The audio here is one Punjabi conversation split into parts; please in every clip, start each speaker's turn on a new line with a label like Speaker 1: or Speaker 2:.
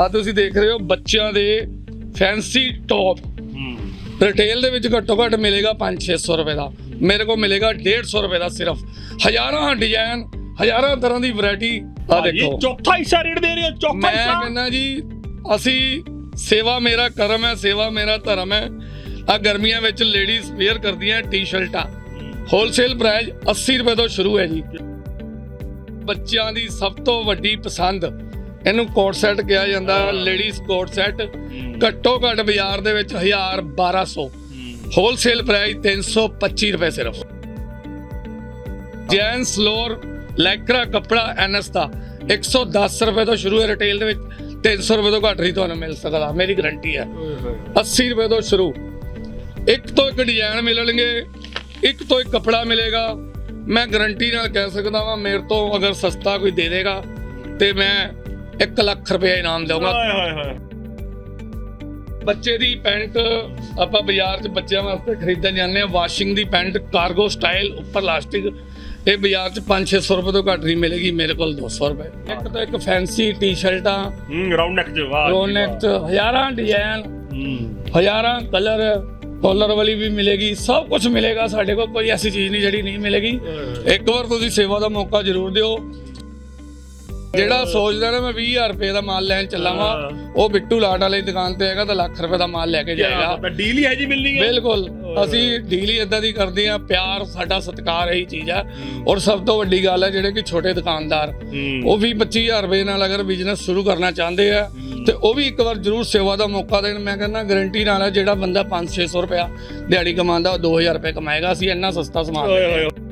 Speaker 1: ਆ ਤੁਸੀਂ ਦੇਖ ਰਹੇ ਹੋ ਬੱਚਿਆਂ ਦੇ ਫੈਂਸੀ ਟੌਪ। ਰਿਟੇਲ ਦੇ ਵਿੱਚ ਘੱਟੋ ਘੱਟ ਮਿਲੇਗਾ 5-600 ਰੁਪਏ ਦਾ। ਮੇਰੇ ਕੋਲ ਮਿਲੇਗਾ 150 ਰੁਪਏ ਦਾ ਸਿਰਫ। ਹਜ਼ਾਰਾਂ ਡਿਜ਼ਾਈਨ ਹਜ਼ਾਰਾਂ ਤਰ੍ਹਾਂ ਦੀ ਵੈਰਾਈਟੀ ਆ
Speaker 2: ਇਹ
Speaker 1: ਦੇਖੋ।
Speaker 2: ਚੌਥਾ ਹਿੱਸਾ ਰੇਟ ਦੇ ਰਹੇ ਹੋ ਚੌਥਾ
Speaker 1: ਮੈਂ
Speaker 2: ਹਿੱਸਾ।
Speaker 1: ਕਹਿੰਦਾ ਜੀ ਅਸੀਂ ਸੇਵਾ ਮੇਰਾ ਕਰਮ ਹੈ ਸੇਵਾ ਮੇਰਾ ਧਰਮ ਹੈ। ਆ ਗਰਮੀਆਂ ਵਿੱਚ ਲੇਡੀਜ਼ ਵੇਅਰ ਕਰਦੀਆਂ ਟੀ-ਸ਼ਰਟਾਂ ਹੋਲਸੇਲ ਪ੍ਰਾਈਸ 80 ਰੁਪਏ ਤੋਂ ਸ਼ੁਰੂ ਹੈ ਜੀ। ਬੱਚਿਆਂ ਦੀ ਸਭ ਤੋਂ ਵੱਡੀ ਪਸੰਦ ਇਹਨੂੰ ਕੋਟ ਸੈੱਟ ਕਿਹਾ ਜਾਂਦਾ ਲੇਡੀਜ਼ ਕੋਟ ਸੈੱਟ ਘੱਟੋ ਘੱਟ ਬਾਜ਼ਾਰ ਦੇ ਵਿੱਚ 1000 1200 ਹੋਲਸੇਲ ਪ੍ਰਾਈਸ 325 ਰੁਪਏ ਸਿਰਫ। ਜੈਂਸ ਲੋਰ ਲੈਕਰਾ ਕਪੜਾ ਐਨਐਸ ਦਾ 110 ਰੁਪਏ ਤੋਂ ਸ਼ੁਰੂ ਹੈ ਰਿਟੇਲ ਦੇ ਵਿੱਚ। 300 ਰੁਪਏ ਤੋਂ ਘੱਟ ਨਹੀਂ ਤੁਹਾਨੂੰ ਮਿਲ ਸਕਦਾ ਮੇਰੀ ਗਾਰੰਟੀ ਹੈ। 80 ਰੁਪਏ ਤੋਂ ਸ਼ੁਰੂ। ਇੱਕ ਤੋਂ ਇੱਕ ਡਿਜ਼ਾਈਨ ਮਿਲਣਗੇ ਇੱਕ ਤੋਂ ਇੱਕ ਕਪੜਾ ਮਿਲੇਗਾ। ਮੈਂ ਗਾਰੰਟੀ ਨਾਲ ਕਹਿ ਸਕਦਾ ਵਾਂ ਮੇਰੇ ਤੋਂ ਅਗਰ ਸਸਤਾ ਕੋਈ ਦੇ ਦੇਗਾ ਤੇ ਮੈਂ 1 ਲੱਖ ਰੁਪਏ ਇਨਾਮ ਦੇਵਾਂਗਾ
Speaker 2: ਹਾਏ ਹਾਏ ਹਾਏ।
Speaker 1: ਬੱਚੇ ਦੀ ਪੈਂਟ ਆਪਾਂ ਬਾਜ਼ਾਰ 'ਚ ਬੱਚਿਆਂ ਵਾਸਤੇ ਖਰੀਦਣ ਜਾਂਦੇ ਆ ਵਾਸ਼ਿੰਗ ਦੀ ਪੈਂਟ ਕਾਰਗੋ ਸਟਾਈਲ ਉੱਪਰ ਲਾਸਟਿਕ। ਇਹ ਬਾਜ਼ਾਰ 'ਚ 5-600 ਰੁਪਏ ਤੋਂ ਘੱਟ ਨਹੀਂ ਮਿਲੇਗੀ ਮੇਰੇ ਕੋਲ 200 ਰੁਪਏ। ਇੱਕ ਤੋਂ ਇੱਕ ਫੈਂਸੀ ਟੀ-ਸ਼ਰਟਾਂ।
Speaker 2: ਹੂੰ ਰਾਉਂਡ ਨੈਕ ਚ ਵਾਹ
Speaker 1: 'ਚ ਹਜ਼ਾਰਾਂ ਡਿਜ਼ਾਈਨ।
Speaker 2: ਹੂੰ
Speaker 1: ਹਜ਼ਾਰਾਂ ਕਲਰ ਕਾਲਰ ਵਾਲੀ ਵੀ ਮਿਲੇਗੀ। ਸਭ ਕੁਝ ਮਿਲੇਗਾ ਸਾਡੇ ਕੋਲ ਕੋਈ ਐਸੀ ਚੀਜ਼ ਨਹੀਂ ਜਿਹੜੀ ਨਹੀਂ ਮਿਲੇਗੀ। ਇੱਕ ਵਾਰ ਤੁਸੀਂ ਸੇਵਾ ਦਾ ਮੌਕਾ ਜ਼ਰੂਰ ਦਿਓ। ਜਿਹੜਾ ਸੋਚਦਾ ਨਾ ਮੈਂ 20000 ਰੁਪਏ ਦਾ ਮਾਲ ਲੈਣ ਚੱਲਾਂ ਵਾਂ। ਉਹ ਬਿੱਟੂ ਲਾਟ ਵਾਲੀ ਦੁਕਾਨ ਤੇ ਹੈਗਾ ਤਾਂ ਲੱਖ ਰੁਪਏ ਦਾ ਮਾਲ ਲੈ ਕੇ ਜਾਏਗਾ।
Speaker 2: ਡੀਲ ਹੀ ਹੈ ਜੀ ਮਿਲਣੀ ਹੈ।
Speaker 1: ਬਿਲਕੁਲ। ਅਸੀਂ ਡੀਲ ਹੀ ਇਦਾਂ ਦੀ ਕਰਦੇ ਆ ਪਿਆਰ ਸਾਡਾ ਸਤਿਕਾਰ ਇਹੀ ਚੀਜ਼ ਆ। ਔਰ ਸਭ ਤੋਂ ਵੱਡੀ ਗੱਲ ਹੈ ਜਿਹੜੇ ਕਿ ਛੋਟੇ ਦੁਕਾਨਦਾਰ ਉਹ ਵੀ 25000 ਰੁਪਏ ਨਾਲ ਅਗਰ ਬਿਜ਼ਨਸ ਸ਼ੁਰੂ ਕਰਨਾ ਚਾਹੁੰਦੇ ਆ ਤੇ ਉਹ ਵੀ ਇੱਕ ਵਾਰ ਜ਼ਰੂਰ ਸੇਵਾ ਦਾ ਮੌਕਾ ਦੇਣ। ਮੈਂ ਕਹਿੰਦਾ ਗਾਰੰਟੀ ਨਾਲ ਜਿਹੜਾ ਬੰਦਾ 5-600 ਰੁਪਇਆ ਦਿਹਾੜੀ ਕਮਾਉਂਦਾ ਉਹ 2000 ਰੁਪਏ ਕਮਾਏਗਾ। ਅਸੀਂ ਇੰਨਾ ਸਸਤਾ ਸਮਾਨ।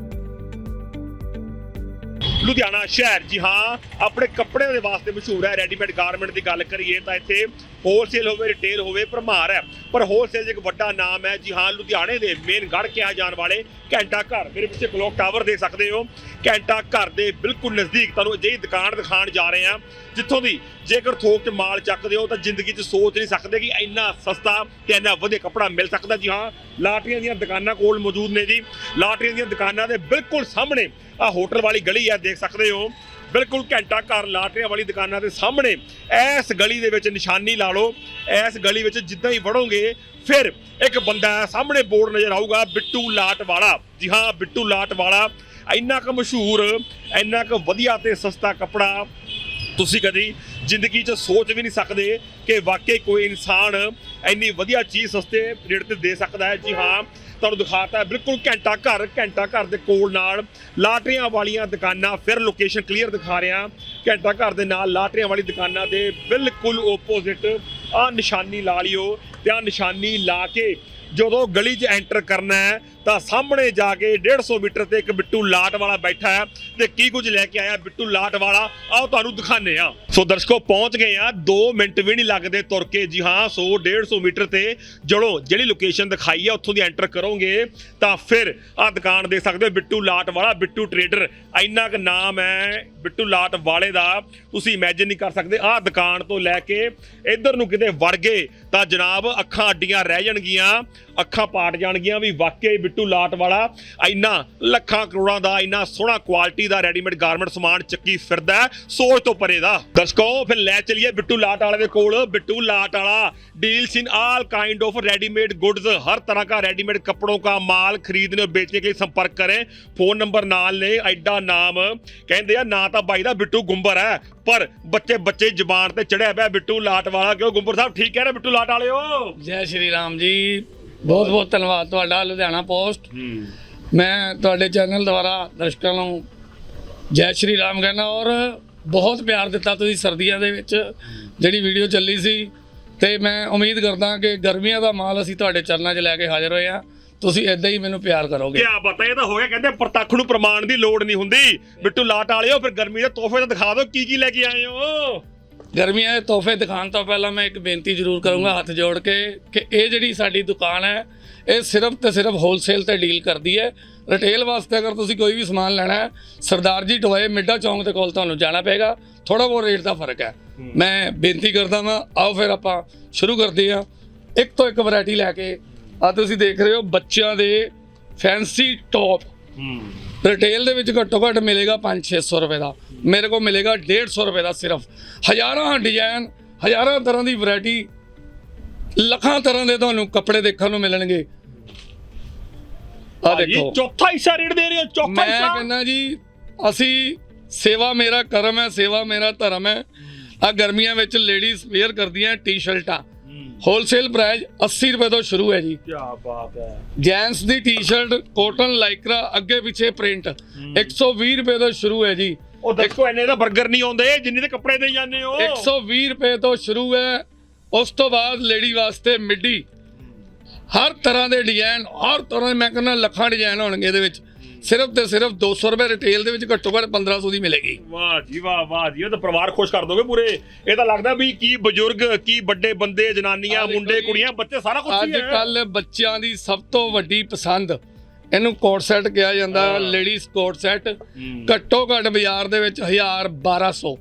Speaker 2: ਲੁਧਿਆਣਾ ਸ਼ਹਿਰ। ਜੀ ਹਾਂ, ਆਪਣੇ ਕੱਪੜੇ ਦੇ ਵਾਸਤੇ ਮਸ਼ਹੂਰ ਹੈ ਰੈਡੀਮੇਡ ਗਾਰਮੈਂਟ ਦੀ ਗੱਲ ਕਰੀਏ ਤਾਂ ਇੱਥੇ ਹੋਲਸੇਲ ਹੋਵੇ ਰਿਟੇਲ ਹੋਵੇ, ਭਰਮਾਰ ਹੈ। ਪਰ ਹੋਲਸੇਲ 'ਚ ਇੱਕ ਵੱਡਾ ਨਾਮ ਹੈ, ਜੀ ਹਾਂ, ਲੁਧਿਆਣੇ ਦੇ ਮੇਨ ਗੜ ਕਿਹਾ ਜਾਣ ਵਾਲੇ ਘੰਟਾ ਘਰ। ਮੇਰੇ ਪਿੱਛੇ ਕਲੋਕ ਟਾਵਰ ਦੇ ਸਕਦੇ ਹੋ। ਘੰਟਾ ਘਰ ਦੇ ਬਿਲਕੁਲ ਨਜ਼ਦੀਕ ਤੁਹਾਨੂੰ ਅਜਿਹੀ ਦੁਕਾਨ ਦਿਖਾਉਣ ਜਾ ਰਹੇ ਹਾਂ, ਜਿੱਥੋਂ ਦੀ ਜੇਕਰ ਥੋਕ 'ਚ ਮਾਲ ਚੱਕਦੇ ਹੋ ਤਾਂ ਜ਼ਿੰਦਗੀ 'ਚ ਸੋਚ ਨਹੀਂ ਸਕਦੇ ਕਿ ਇੰਨਾ ਸਸਤਾ ਤੇ ਇੰਨਾ ਵਧੀਆ ਕੱਪੜਾ ਮਿਲ ਸਕਦਾ। ਜੀ ਹਾਂ, ਲਾਟਰੀਆਂ ਦੀਆਂ ਦੁਕਾਨਾਂ ਕੋਲ ਮੌਜੂਦ ਨੇ ਜੀ। ਲਾਟਰੀਆਂ ਦੀਆਂ ਦੁਕਾਨਾਂ ਦੇ ਬਿਲਕੁਲ ਸਾਹਮਣੇ ਆ ਹੋਟਲ ਵਾਲੀ ਗਲੀ ਆ, ਦੇਖ ਸਕਦੇ ਹੋ। ਬਿਲਕੁਲ ਘੰਟਾ ਘਰ ਲਾਟਰੀਆਂ ਵਾਲੀ ਦੁਕਾਨਾਂ ਦੇ ਸਾਹਮਣੇ ਇਸ ਗਲੀ ਦੇ ਵਿੱਚ ਨਿਸ਼ਾਨੀ ਲਾ ਲਓ। ਇਸ ਗਲੀ ਵਿੱਚ ਜਿੱਦਾਂ ਹੀ ਵੜੋਗੇ, ਫਿਰ ਇੱਕ ਬੰਦਾ ਸਾਹਮਣੇ ਬੋਰਡ ਨਜ਼ਰ ਆਊਗਾ, ਬਿੱਟੂ ਲਾਟ ਵਾਲਾ। ਜੀ ਹਾਂ, ਬਿੱਟੂ ਲਾਟ ਵਾਲਾ। ਇੰਨਾ ਕੁ ਮਸ਼ਹੂਰ, ਇੰਨਾ ਕੁ ਵਧੀਆ ਤੇ ਸਸਤਾ ਕੱਪੜਾ ਤੁਸੀਂ ਕਦੀ ਜ਼ਿੰਦਗੀ 'ਚ ਸੋਚ ਵੀ ਨਹੀਂ ਸਕਦੇ ਕਿ ਵਾਕਈ ਕੋਈ ਇਨਸਾਨ ਇੰਨੀ ਵਧੀਆ ਚੀਜ਼ ਸਸਤੇ ਰੇਟ ਤੇ ਦੇ ਸਕਦਾ ਹੈ। ਜੀ ਹਾਂ, ਤੁਹਾਨੂੰ ਦਿਖਾਤਾ ਬਿਲਕੁਲ ਘੰਟਾ ਘਰ ਘੰਟਾ ਘਰ ਦੇ ਕੋਲ ਨਾਲ ਲਾਟਰੀਆਂ ਵਾਲੀਆਂ ਦੁਕਾਨਾਂ। ਫਿਰ ਲੋਕੇਸ਼ਨ ਕਲੀਅਰ ਦਿਖਾ ਰਿਹਾ, ਘੰਟਾ ਘਰ ਦੇ ਨਾਲ ਲਾਟਰੀਆਂ ਵਾਲੀ ਦੁਕਾਨਾਂ ਦੇ ਬਿਲਕੁਲ ਓਪੋਜ਼ਿਟ ਆ ਨਿਸ਼ਾਨੀ ਲਾ ਲਿਓ ਤੇ ਆ ਨਿਸ਼ਾਨੀ ਲਾ ਕੇ ਜਦੋਂ ਗਲੀ 'ਚ ਐਂਟਰ ਕਰਨਾ ਹੈ ਤਾਂ ਸਾਹਮਣੇ ਜਾ ਕੇ 150 ਮੀਟਰ ਤੇ ਇੱਕ ਬਿੱਟੂ ਲਾਟ ਵਾਲਾ ਬੈਠਾ ਹੈ। ਤੇ ਕੀ ਕੁਝ ਲੈ ਕੇ ਆਇਆ ਬਿੱਟੂ ਲਾਟ ਵਾਲਾ? ਆਓ ਤੁਹਾਨੂੰ ਦਿਖਾਣੇ ਆ ਸੋ ਦਰਸ਼ਕੋ, ਪਹੁੰਚ ਗਏ ਆ 2 ਮਿੰਟ ਵੀ ਨਹੀਂ ਲੱਗਦੇ ਤੁਰ ਕੇ। ਜੀ ਹਾਂ, ਸੋ 150 ਮੀਟਰ ਤੇ ਜੜੋ ਜਿਹੜੀ ਲੋਕੇਸ਼ਨ ਦਿਖਾਈ ਆ, ਉੱਥੋਂ ਦੀ ਐਂਟਰ ਕਰੋਗੇ। ਤਾਂ ਫਿਰ ਆ ਦੁਕਾਨ ਦੇਖ ਸਕਦੇ ਹੋ, ਬਿੱਟੂ ਲਾਟ ਵਾਲਾ, ਬਿੱਟੂ ਟਰੇਡਰ ਇੰਨਾ ਕੁ ਨਾਮ ਹੈ ਬਿੱਟੂ ਲਾਟ ਵਾਲੇ ਦਾ। ਤੁਸੀਂ ਇਮੇਜਿਨ ਨਹੀਂ ਕਰ ਸਕਦੇ। ਆਹ ਦੁਕਾਨ ਤੋਂ ਲੈ ਕੇ ਇੱਧਰ ਨੂੰ ਕਿਤੇ ਵੜ ਗਏ ਤਾਂ ਜਨਾਬ ਅੱਖਾਂ ਅੱਡੀਆਂ ਰਹਿ ਜਾਣਗੀਆਂ। ਅੱਖਾਂ ਪਾਟ ਜਾਣਗੀਆਂ ਵੀ ਵਾਕਈ ਬਿੱਟੂ ਲਾਟ ਵਾਲਾ ਇੰਨਾ ਲੱਖਾਂ ਕਰੋੜਾਂ ਦਾ ਇੰਨਾ ਸੋਹਣਾ ਕੁਆਲਿਟੀ ਦਾ ਰੈਡੀਮੇਡ ਗਾਰਮੈਂਟ ਸਮਾਨ ਚੱਕੀ ਫਿਰਦਾ ਹੈ, ਸੋਚ ਤੋਂ ਪਰੇ ਦਾ ਦਰਸ਼ਕੋ ਫਿਰ ਲੈ ਚਲਿਏ ਬਿੱਟੂ ਲਾਟ ਵਾਲੇ ਦੇ ਕੋਲ ਬਿੱਟੂ ਲਾਟ ਵਾਲਾ deals in all kind of readymade goods हर तरह का रेडीमेड कपड़ों का माल खरीदने और बेचने के लिए संपर्क करें फोन नंबर ਨਾਲ ਨੇ ਐਡਾ ਨਾਮ ਕਹਿੰਦੇ ਆ ਨਾ ਤਾਂ ਬਾਈ ਦਾ ਬਿੱਟੂ ਗੁੰਬਰ ਹੈ ਪਰ ਬੱਚੇ ਬੱਚੇ ਜ਼ਬਾਨ ਤੇ ਚੜਿਆ ਪਿਆ ਬਿੱਟੂ ਲਾਟ ਵਾਲਾ ਕਿਉਂ ਗੁੰਬਰ ਸਾਹਿਬ ਠੀਕ ਕਹਿ ਰਹੇ ਬਿੱਟੂ ਲਾਟ ਵਾਲਿਓ
Speaker 1: ਜੈ ਸ਼੍ਰੀ ਰਾਮ ਜੀ ਬਹੁਤ ਬਹੁਤ ਧੰਨਵਾਦ ਤੁਹਾਡਾ ਲੁਧਿਆਣਾ ਪੋਸਟ। ਮੈਂ ਤੁਹਾਡੇ ਚੈਨਲ ਦੁਆਰਾ ਦਰਸ਼ਕਾਂ ਨੂੰ ਜੈ ਸ਼੍ਰੀ ਰਾਮ ਕਹਿਣਾ ਔਰ ਬਹੁਤ ਪਿਆਰ ਦਿੱਤਾ ਤੁਸੀਂ ਸਰਦੀਆਂ ਦੇ ਵਿੱਚ ਜਿਹੜੀ ਵੀਡੀਓ ਚੱਲੀ ਸੀ। ਤੇ ਮੈਂ ਉਮੀਦ ਕਰਦਾ ਕਿ ਗਰਮੀਆਂ ਦਾ ਮਾਲ ਅਸੀਂ ਤੁਹਾਡੇ ਚਰਨਾਂ 'ਚ ਲੈ ਕੇ ਹਾਜ਼ਰ ਹੋਏ ਆ ਤੁਸੀਂ ਇਦਾਂ ਹੀ ਮੈਨੂੰ ਪਿਆਰ ਕਰੋਗੇ।
Speaker 2: ਕਿਆ ਪਤਾ ਇਹ ਤਾਂ ਹੋ ਗਿਆ ਕਹਿੰਦੇ ਪ੍ਰਤੱਖ ਨੂੰ ਪ੍ਰਮਾਣ ਦੀ ਲੋੜ ਨਹੀਂ ਹੁੰਦੀ। ਬਿੱਟੂ ਲਾਟ ਵਾਲਿਓ ਫਿਰ ਗਰਮੀ ਦੇ ਤੋਹਫੇ ਤਾਂ ਦਿਖਾ ਦਿਓ ਕੀ ਕੀ ਲੈ ਕੇ ਆਏ ਹੋ?
Speaker 1: ਗਰਮੀਆਂ ਦੇ ਤੋਹਫੇ ਦਿਖਾਉਣ ਤੋਂ ਪਹਿਲਾਂ ਮੈਂ ਇੱਕ ਬੇਨਤੀ ਜ਼ਰੂਰ ਕਰੂੰਗਾ ਹੱਥ ਜੋੜ ਕੇ ਕਿ ਇਹ ਜਿਹੜੀ ਸਾਡੀ ਦੁਕਾਨ ਹੈ ਇਹ ਸਿਰਫ ਤੇ ਸਿਰਫ ਹੋਲਸੇਲ ਤੇ ਡੀਲ ਕਰਦੀ ਹੈ। ਰਿਟੇਲ ਵਾਸਤੇ ਅਗਰ ਤੁਸੀਂ ਕੋਈ ਵੀ ਸਮਾਨ ਲੈਣਾ ਹੈ ਸਰਦਾਰ ਜੀ ਟੋਏ ਮਿੱਡਾ ਚੌਂਕ ਦੇ ਕੋਲ ਤੁਹਾਨੂੰ ਜਾਣਾ ਪਏਗਾ। ਥੋੜਾ ਬਹੁਤ ਰੇਟ ਦਾ ਫ਼ਰਕ ਹੈ। ਮੈਂ ਬੇਨਤੀ ਕਰਦਾ ਹਾਂ ਆਓ ਫਿਰ ਆਪਾਂ ਸ਼ੁਰੂ ਕਰਦੇ ਹਾਂ। ਇੱਕ ਤੋਂ ਇੱਕ ਵੈਰਾਈਟੀ ਲੈ ਕੇ ਆ ਤੁਸੀਂ ਦੇਖ ਰਹੇ ਹੋ ਬੱਚਿਆਂ ਦੇ ਫੈਂਸੀ ਟੌਪ ਰਿਟੇਲ ਦੇ ਵਿੱਚ ਘੱਟੋ ਘੱਟ ਮਿਲੇਗਾ 5-600 ਰੁਪਏ ਦਾ। ਮੇਰੇ ਕੋਲ ਮਿਲੇਗਾ 150 ਰੁਪਏ ਦਾ ਸਿਰਫ। ਹਜ਼ਾਰਾਂ ਡਿਜ਼ਾਈਨ ਹਜ਼ਾਰਾਂ ਤਰ੍ਹਾਂ ਦੀ ਵੈਰਾਈਟੀ ਲੱਖਾਂ ਤਰ੍ਹਾਂ ਦੇ ਤੁਹਾਨੂੰ ਕੱਪੜੇ ਦੇਖਣ ਨੂੰ ਮਿਲਣਗੇ। ਆ ਦੇਖੋ।
Speaker 2: ਚੌਥਾ ਹਿੱਸਾ ਰੇਟ ਦੇ ਰਹੇ ਹੋ ਚੌਥਾ
Speaker 1: ਮੈਂ
Speaker 2: ਹਿੱਸਾ।
Speaker 1: ਕਹਿੰਦਾ ਜੀ ਅਸੀਂ ਸੇਵਾ ਮੇਰਾ ਕਰਮ ਹੈ ਸੇਵਾ ਮੇਰਾ ਧਰਮ ਹੈ। ਆ ਗਰਮੀਆਂ ਵਿੱਚ ਲੇਡੀਜ਼ ਵੇਅਰ ਕਰਦੀਆਂ ਟੀ-ਸ਼ਰਟਾਂ ਹੋਲਸੇਲ ਪ੍ਰਾਈਸ 80 ਰੁਪਏ ਤੋਂ ਸ਼ੁਰੂ ਹੈ ਜੀ।
Speaker 2: ਕੀ ਬਾਤ ਹੈ।
Speaker 1: ਜੈਂਟਸ ਦੀ ਟੀ-ਸ਼ਰਟ ਕੋਟਨ ਲਾਈਕਰਾ ਅੱਗੇ ਪਿੱਛੇ ਪ੍ਰਿੰਟ 120 ਰੁਪਏ ਤੋਂ ਸ਼ੁਰੂ ਹੈ ਜੀ।
Speaker 2: ਉਹ ਦੇਖੋ ਇੰਨੇ ਦਾ 버ਗਰ ਨਹੀਂ ਆਉਂਦੇ ਜਿੰਨੇ ਦੇ ਕੱਪੜੇ ਦੇ ਜਾਂਦੇ ਹੋ।
Speaker 1: 120 ਰੁਪਏ ਤੋਂ ਸ਼ੁਰੂ ਹੈ। ਉਸ ਤੋਂ ਬਾਅਦ ਲੇਡੀ ਵਾਸਤੇ ਮਿੱਡੀ। ਹਰ ਤਰ੍ਹਾਂ ਦੇ ਡਿਜ਼ਾਈਨ ਹਰ ਤਰ੍ਹਾਂ ਮੈਂ ਕਹਿੰਦਾ ਲੱਖਾਂ ਡਿਜ਼ਾਈਨ ਹੋਣਗੇ ਇਹਦੇ ਵਿੱਚ। ਸਿਰਫ ਤੇ ਸਿਰਫ 200 ਰੁਪਏ ਰਿਟੇਲ ਦੇ ਵਿੱਚ ਘੱਟੋ ਘੱਟ 1500 ਦੀ ਮਿਲੇਗੀ।
Speaker 2: ਵਾਹ ਜੀ ਵਾਹ ਵਾਹ ਜੀ ਉਹ ਤਾਂ ਪਰਿਵਾਰ ਖੁਸ਼ ਕਰ ਦੋਗੇ ਪੂਰੇ। ਇਹ ਤਾਂ ਲੱਗਦਾ ਵੀ ਕੀ ਬਜ਼ੁਰਗ ਕੀ ਵੱਡੇ ਬੰਦੇ ਜਨਾਨੀਆਂ ਮੁੰਡੇ ਕੁੜੀਆਂ ਬੱਚੇ ਸਾਰਾ ਕੁਝ ਹੀ
Speaker 1: ਅੱਜ
Speaker 2: ਹੈ।
Speaker 1: ਕੱਲ ਬੱਚਿਆਂ ਦੀ ਸਭ ਤੋਂ ਵੱਡੀ ਪਸੰਦ ਇਹਨੂੰ ਕੋਟ ਸੈੱਟ ਕਿਹਾ ਜਾਂਦਾ। ਲੇਡੀਜ਼ ਕੋਟ ਸੈੱਟ
Speaker 2: ਹੂੰ।
Speaker 1: ਘੱਟੋ ਘੱਟ ਬਾਜ਼ਾਰ ਦੇ ਵਿੱਚ 1000 1200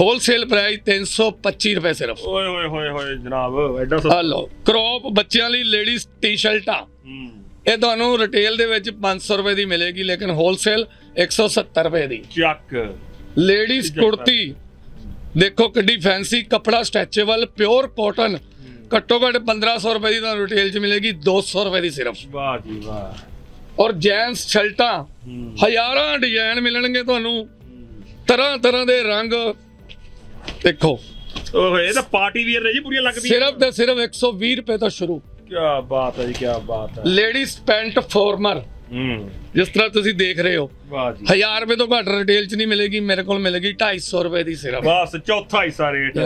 Speaker 1: ਹੋਲਸੇਲ ਪ੍ਰਾਈਸ 325 ਰੁਪਏ ਸਿਰਫ।
Speaker 2: ਓਏ ਹੋਏ ਹੋਏ ਹੋਏ ਜਨਾਬ ਐਡਾ
Speaker 1: ਆ
Speaker 2: ਸਸਤਾ।
Speaker 1: ਲਓ ਕ੍ਰੌਪ ਬੱਚਿਆਂ ਲਈ ਲੇਡੀਜ਼ ਟੀ-ਸ਼ਰਟਾਂ
Speaker 2: ਹੂੰ।
Speaker 1: ਇਹ ਤੁਹਾਨੂੰ ਰਿਟੇਲ ਦੇ ਵਿੱਚ 500 ਰੁਪਏ ਦੀ ਮਿਲੇਗੀ ਲੇਕਿਨ ਹੋਲਸੇਲ 170 ਰੁਪਏ ਦੀ।
Speaker 2: ਚੱਕ।
Speaker 1: ਲੇਡੀਜ਼ ਕੁੜਤੀ ਦੇਖੋ ਕਿੱਡੀ ਫੈਂਸੀ ਕਪੜਾ ਸਟ੍ਰੈਚੇਬਲ ਪਿਓਰ ਕਾਟਨ ਘੱਟੋ ਘੱਟ 1500 ਰੁਪਏ ਦੀ ਤੁਹਾਨੂੰ ਰਿਟੇਲ 'ਚ ਮਿਲੇਗੀ 200 ਰੁਪਏ ਦੀ ਸਿਰਫ।
Speaker 2: ਵਾਹ ਜੀ ਵਾਹ।
Speaker 1: ਔਰ ਜੈਂਟਸ ਸ਼ਰਟਾਂ। ਹਜ਼ਾਰਾਂ ਡਿਜ਼ਾਈਨ ਮਿਲਣਗੇ ਤੁਹਾਨੂੰ। ਤਰ੍ਹਾਂ ਤਰ੍ਹਾਂ ਦੇ ਰੰਗ ਦੇਖੋ।
Speaker 2: ਓਏ ਇਹ ਤਾਂ ਪਾਰਟੀ ਵੀਅਰ ਨੇ ਜੀ ਪੂਰੀਆਂ ਲੱਗਦੀਆਂ।
Speaker 1: ਸਿਰਫ ਤੇ ਸਿਰਫ 120 ਰੁਪਏ ਤੋਂ ਸ਼ੁਰੂ।
Speaker 2: ਕੀ ਬਾਤ ਹੈ ਜੀ ਕੀ ਬਾਤ ਹੈ।
Speaker 1: ਲੇਡੀਜ਼ ਪੈਂਟ ਫਾਰਮਰ
Speaker 2: ਹੂੰ।
Speaker 1: ਜਿਸ ਤਰ੍ਹਾਂ ਤੁਸੀਂ ਦੇਖ ਰਹੇ ਹੋ।
Speaker 2: ਵਾਹ ਜੀ।
Speaker 1: 1000 ਰੁਪਏ ਤੋਂ ਘੱਟ ਰਿਟੇਲ 'ਚ ਨਹੀਂ ਮਿਲੇਗੀ ਮੇਰੇ ਕੋਲ ਮਿਲੇਗੀ 250 ਰੁਪਏ ਦੀ ਸਿਰਫ।
Speaker 2: ਬਸ ਚੌਥਾ ਹਿੱਸਾ ਰੇਟ.